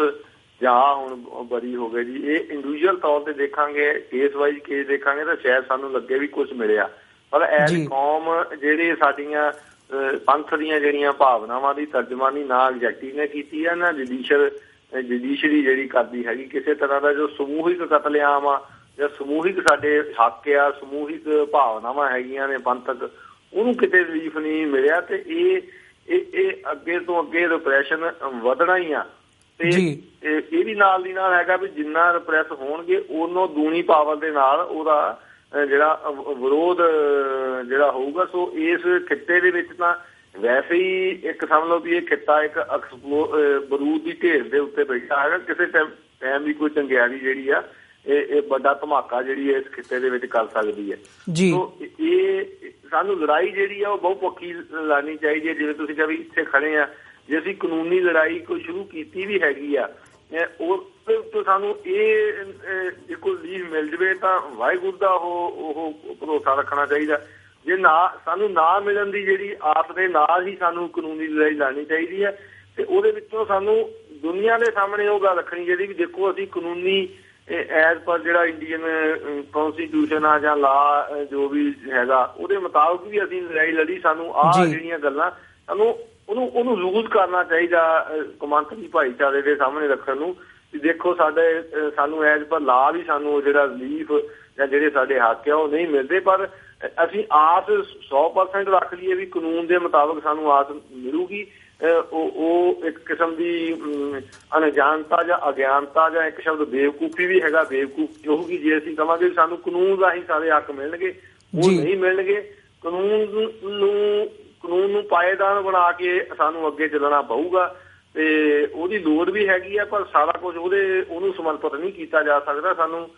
ਜਾਂ ਹੁਣ ਬਰੀ ਹੋ ਗਏ ਜੀ। ਇਹ ਇੰਡੀਵਿਜੂਅਲ ਤੌਰ ਤੇ ਦੇਖਾਂਗੇ ਕੇਸ ਵਾਈਜ਼ ਕੇਸ ਦੇਖਾਂਗੇ ਤਾਂ ਸ਼ਾਇਦ ਸਾਨੂੰ ਲੱਗੇ ਵੀ ਕੁਝ ਮਿਲਿਆ। ਪਰ ਐਸ ਜੀ। ਕੌਮ ਜਿਹੜੇ ਸਾਡੀਆਂ ਪੰਥ ਦੀਆਂ ਜਿਹੜੀਆਂ ਭਾਵਨਾਵਾਂ ਦੀ ਤਰਜਮਾਨੀ ਨਾ ਐਗਜ਼ੈਕਟਿਵ ਨੇ ਕੀਤੀ ਹੈ ਨਾ ਜੁਡੀਸ਼ੀਅਲ ਜੁਡੀਸ਼ਰੀ ਜਿਹੜੀ ਕਰਦੀ ਹੈਗੀ ਕਿਸੇ ਤਰ੍ਹਾਂ ਦਾ ਜੋ ਸਮੂਹਿਕ ਕਤਲੇਆਮ ਆ ਜਾਂ ਸਮੂਹਿਕ ਸਾਡੇ ਹੱਕ ਆ ਸਮੂਹਿਕ ਭਾਵਨਾਵਾਂ ਹੈਗੀਆਂ ਨੇ ਪੰਥਕ ਉਹਨੂੰ ਕਿਤੇ ਰਿਲੀਫ ਨਹੀਂ ਮਿਲਿਆ ਤੇ ਇਹ ਇਹ ਇਹ ਅੱਗੇ ਤੋਂ ਅੱਗੇ ਰਿਪਰੈਸ਼ਨ ਵਧਣਾ ਹੀ ਆ ਤੇ। ਇਹ ਵੀ ਨਾਲ ਦੀ ਨਾਲ ਹੈਗਾ ਵੀ ਜਿੰਨਾ ਰਿਪਰੈਸ ਹੋਣਗੇ ਉਹਨੋਂ ਦੂਣੀ ਪਾਵਰ ਦੇ ਨਾਲ ਉਹਦਾ ਜਿਹੜਾ ਵਿਰੋਧ ਜਿਹੜਾ ਹੋਊਗਾ ਸੋ ਇਸ ਖਿੱਤੇ ਦੇ ਵਿੱਚ ਤਾਂ ਵੈਸੇ ਹੀ ਇੱਕ ਸਮਝ ਲਓ ਵੀ ਇਹ ਖਿੱਤਾ ਇੱਕ ਬਰੂਦ ਦੀ ਢੇਰ ਦੇ ਉੱਤੇ ਬੈਠਾ ਹੈਗਾ ਕਿਸੇ ਟਾਈਮ ਵੀ ਕੋਈ ਚੰਗਿਆੜੀ ਜਿਹੜੀ ਆ ਇਹ ਇਹ ਵੱਡਾ ਧਮਾਕਾ ਜਿਹੜੀ ਇਸ ਖਿੱਤੇ ਦੇ ਵਿੱਚ ਕਰ ਸਕਦੀ ਹੈ। ਜੀ। ਸੋ ਇਹ ਸਾਨੂੰ ਲੜਾਈ ਜਿਹੜੀ ਆ ਉਹ ਬਹੁ ਪੱਖੀ ਲੜਨੀ ਚਾਹੀਦੀ ਹੈ। ਜਿਵੇਂ ਤੁਸੀਂ ਕਿਹਾ ਵੀ ਇੱਥੇ ਖੜੇ ਆ ਜੇ ਅਸੀਂ ਕਾਨੂੰਨੀ ਲੜਾਈ ਕੋਈ ਸ਼ੁਰੂ ਕੀਤੀ ਵੀ ਹੈਗੀ ਆ ਉਹਦੇ ਉੱਤੇ ਸਾਨੂੰ ਇਹ ਕੋਈ ਲੀਹ ਮਿਲ ਜਵੇ ਤਾਂ ਵਾਹਿਗੁਰੂ ਦਾ ਉਹ ਉਹ ਭਰੋਸਾ ਰੱਖਣਾ ਚਾਹੀਦਾ। ਜੇ ਨਾ ਸਾਨੂੰ ਨਾ ਮਿਲਣ ਦੀ ਜਿਹੜੀ ਆਸ ਦੇ ਨਾਲ ਹੀ ਸਾਨੂੰ ਕਾਨੂੰਨੀ ਲੜਾਈ ਲੜਨੀ ਚਾਹੀਦੀ ਹੈ। ਤੇ ਉਹਦੇ ਵਿੱਚੋਂ ਸਾਨੂੰ ਦੁਨੀਆ ਦੇ ਸਾਹਮਣੇ ਉਹ ਗੱਲ ਰੱਖਣੀ ਚਾਹੀਦੀ ਵੀ ਦੇਖੋ ਅਸੀਂ ਕਾਨੂੰਨੀ ਐਜ਼ ਪਰ ਜਿਹੜਾ ਇੰਡੀਅਨ ਕਨਸਟੀਟਿਊਸ਼ਨ ਆ ਜਾਂ ਲਾ ਜੋ ਵੀ ਹੈਗਾ ਉਹਦੇ ਮੁਤਾਬਕ ਵੀ ਅਸੀਂ ਲੜਾਈ ਲੜੀ ਸਾਨੂੰ ਆਹ ਜੀ। ਜਿਹੜੀਆਂ ਗੱਲਾਂ ਸਾਨੂੰ ਉਹਨੂੰ ਉਹਨੂੰ ਯੂਜ਼ ਕਰਨਾ ਚਾਹੀਦਾ ਕੌਮਾਂਤਰੀ ਭਾਈਚਾਰੇ ਦੇ ਸਾਹਮਣੇ ਰੱਖਣ ਨੂੰ ਵੀ ਦੇਖੋ ਸਾਡੇ ਸਾਨੂੰ ਐਜ਼ ਪਰ ਲਾ ਵੀ ਸਾਨੂੰ ਉਹ ਜਿਹੜਾ ਰਿਲੀਫ ਜਾਂ ਜਿਹੜੇ ਸਾਡੇ ਹੱਕ ਆ ਉਹ ਨਹੀਂ ਮਿਲਦੇ ਪਰ ਅਸੀਂ ਆਸ 100% ਰੱਖ ਲਈਏ ਵੀ ਕਾਨੂੰਨ ਦੇ ਮੁਤਾਬਕ ਸਾਨੂੰ ਆਸ ਮਿਲੂਗੀ। ਉਹ ਉਹ ਇੱਕ ਕਿਸਮ ਦੀ ਅਣਜਾਣਤਾ ਜਾਂ ਅਗਿਆਨਤਾ ਜਾਂ ਇੱਕ ਸ਼ਬਦ ਬੇਵਕੂਫੀ ਵੀ ਹੈਗਾ ਬੇਵਕੂਫ ਹੋਊਗੀ ਜੇ ਅਸੀਂ ਕਵਾਂਗੇ ਵੀ ਸਾਨੂੰ ਕਾਨੂੰਨ ਰਾਹੀਂ ਸਾਰੇ ਹੱਕ ਮਿਲਣਗੇ ਉਹ। ਨਹੀਂ ਮਿਲਣਗੇ। ਕਾਨੂੰਨ ਨੂੰ ਕਾਨੂੰਨ ਨੂੰ ਪਾਏਦਾਨ ਬਣਾ ਕੇ ਸਾਨੂੰ ਅੱਗੇ ਚੱਲਣਾ ਪਊਗਾ ਤੇ ਉਹਦੀ ਲੋੜ ਵੀ ਹੈਗੀ ਆ ਪਰ ਸਾਰਾ ਕੁਝ ਉਹਦੇ ਉਹਨੂੰ ਸਮਰਪਿਤ ਨਹੀਂ ਕੀਤਾ ਜਾ ਸਕਦਾ ਸਾਨੂੰ।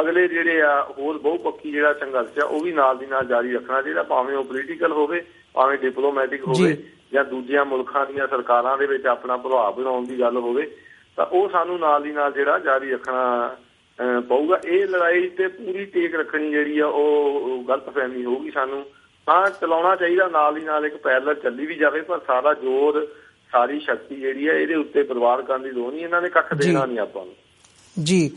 ਅਗਲੇ ਜਿਹੜੇ ਆ ਹੋਰ ਬਹੁਪੱਖੀ ਜਿਹੜਾ ਸੰਘਰਸ਼ ਆ ਉਹ ਵੀ ਨਾਲ ਦੀ ਨਾਲ ਜਾਰੀ ਰੱਖਣਾ ਚਾਹੀਦਾ ਭਾਵੇਂ ਉਹ ਪੋਲੀਟੀਕਲ ਹੋਵੇ ਭਾਵੇਂ ਡਿਪਲੋਮੈਟਿਕ ਹੋਵੇ ਜੀ। ਦੂਜੀਆਂ ਮੁਲਕਾਂ ਦੀਆਂ ਸਰਕਾਰਾਂ ਦੇ ਵਿੱਚ ਆਪਣਾ ਪ੍ਰਭਾਵ ਬਣਾਉਣ ਦੀ ਗੱਲ ਹੋਵੇ ਤਾਂ ਉਹ ਸਾਨੂੰ ਨਾਲ ਦੀ ਨਾਲ ਜਿਹੜਾ ਜਾਰੀ ਰੱਖਣਾ ਪਊਗਾ ਇਹ ਲੜਾਈ ਤੇ ਪੂਰੀ ਟੇਕ ਰੱਖਣੀ ਜਿਹੜੀ ਆ ਉਹ ਉਹ ਗਲਤਫਹਿਮੀ ਹੋਊਗੀ ਸਾਨੂੰ ਹਾਂ ਚਲਾਉਣਾ ਚਾਹੀਦਾ ਨਾਲ ਦੀ ਨਾਲ ਇੱਕ ਪੈਰਲਲ ਚੱਲੀ ਵੀ ਜਾਵੇ ਪਰ ਸਾਰਾ ਜ਼ੋਰ ਸਾਰੀ ਸ਼ਕਤੀ ਜਿਹੜੀ ਆ ਇਹਦੇ ਉੱਤੇ ਪਰਿਵਾਰ ਕਰਨ ਦੀ ਲੋੜ ਨਹੀਂ ਇਹਨਾਂ ਨੇ ਕੱਖ। ਦੇਣਾ ਨਹੀਂ ਆਪਾਂ ਨੂੰ ਜੀ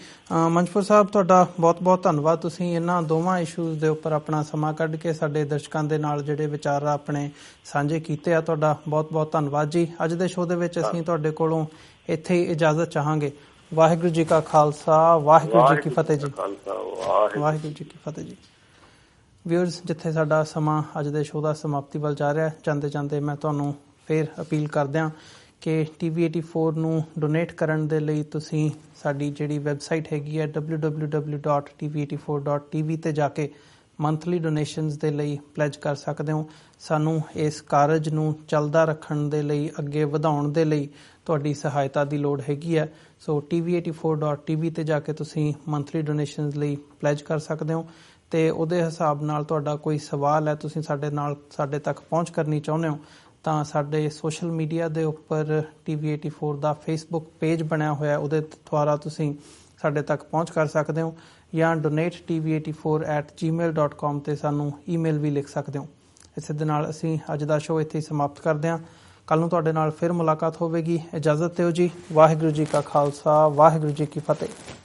ਮੰਚਪੁਰ ਸਾਹਿਬ ਤੁਹਾਡਾ ਬਹੁਤ-ਬਹੁਤ ਧੰਨਵਾਦ। ਤੁਸੀਂ ਇਹਨਾਂ ਦੋਵਾਂ ਇਸ਼ੂਜ਼ ਦੇ ਉੱਪਰ ਆਪਣਾ ਸਮਾਂ ਕੱਢ ਕੇ ਸਾਡੇ ਦਰਸ਼ਕਾਂ ਦੇ ਨਾਲ ਜਿਹੜੇ ਵਿਚਾਰ ਆਪਣੇ ਸਾਂਝੇ ਕੀਤੇ ਆ ਤੁਹਾਡਾ ਬਹੁਤ-ਬਹੁਤ ਧੰਨਵਾਦ ਜੀ। ਅੱਜ ਦੇ ਸ਼ੋਅ ਦੇ ਵਿੱਚ ਅਸੀਂ ਤੁਹਾਡੇ ਕੋਲੋਂ ਇੱਥੇ ਹੀ ਇਜਾਜ਼ਤ ਚਾਹਾਂਗੇ। ਵਾਹਿਗੁਰੂ ਜੀ ਕਾ ਖਾਲਸਾ ਵਾਹਿਗੁਰੂ ਜੀ ਕੀ ਫਤਿਹ ਜੀ। ਵਾਹਿਗੁਰੂ ਜੀ ਕੀ ਫਤਿਹ ਜੀ। ਵਿਊਅਰਸ ਜਿੱਥੇ ਸਾਡਾ ਸਮਾਂ ਅੱਜ ਦੇ ਸ਼ੋਅ ਦਾ ਸਮਾਪਤੀ ਵੱਲ ਜਾ ਰਿਹਾ ਹੈ ਜਾਂਦੇ ਜਾਂਦੇ ਮੈਂ ਤੁਹਾਨੂੰ ਫੇਰ ਅਪੀਲ ਕਰਦਿਆਂ ਕਿ TV84 ਨੂੰ ਡੋਨੇਟ ਕਰਨ ਦੇ ਲਈ ਤੁਸੀਂ ਸਾਡੀ ਜਿਹੜੀ ਵੈਬਸਾਈਟ ਹੈਗੀ ਹੈ www.tv84.tv ਤੇ ਜਾ ਕੇ ਮੰਥਲੀ ਡੋਨੇਸ਼ਨਸ ਦੇ ਲਈ ਪਲੇਜ ਕਰ ਸਕਦੇ ਹੋ। ਸਾਨੂੰ ਇਸ ਕਾਰਜ ਨੂੰ ਚੱਲਦਾ ਰੱਖਣ ਦੇ ਲਈ, ਅੱਗੇ ਵਧਾਉਣ ਦੇ ਲਈ ਤੁਹਾਡੀ ਸਹਾਇਤਾ ਦੀ ਲੋੜ ਹੈਗੀ ਹੈ। ਸੋ tv84.tv ਤੇ ਜਾ ਕੇ ਤੁਸੀਂ ਮੰਥਲੀ ਡੋਨੇਸ਼ਨਸ ਲਈ ਪਲੇਜ ਕਰ ਸਕਦੇ ਹੋ ਤੇ ਉਹਦੇ ਹਿਸਾਬ ਨਾਲ ਤੁਹਾਡਾ ਕੋਈ ਸਵਾਲ ਹੈ, ਤੁਸੀਂ ਸਾਡੇ ਨਾਲ, ਸਾਡੇ ਤੱਕ ਪਹੁੰਚ ਕਰਨੀ ਚਾਹੁੰਦੇ ਹੋ ਤਾਂ ਸਾਡੇ ਸੋਸ਼ਲ ਮੀਡੀਆ ਦੇ ਉੱਪਰ TV84 ਦਾ ਫੇਸਬੁੱਕ ਪੇਜ ਬਣਿਆ ਹੋਇਆ ਉਹਦੇ ਦੁਆਰਾ ਤੁਸੀਂ ਸਾਡੇ ਤੱਕ ਪਹੁੰਚ ਕਰ ਸਕਦੇ ਹੋ ਜਾਂ donate.tv84@gmail.com ਤੇ ਸਾਨੂੰ ਈਮੇਲ ਵੀ ਲਿਖ ਸਕਦੇ ਹੋ। ਇਸੇ ਦੇ ਨਾਲ ਅਸੀਂ ਅੱਜ ਦਾ ਸ਼ੋਅ ਇੱਥੇ ਹੀ ਸਮਾਪਤ ਕਰਦੇ ਹਾਂ। ਕੱਲ ਨੂੰ ਤੁਹਾਡੇ ਨਾਲ ਫਿਰ ਮੁਲਾਕਾਤ ਹੋਵੇਗੀ। ਇਜਾਜ਼ਤ ਦਿਓ ਜੀ। ਵਾਹਿਗੁਰੂ ਜੀ ਕਾ ਖਾਲਸਾ, ਵਾਹਿਗੁਰੂ ਜੀ ਕੀ ਫਤਿਹ।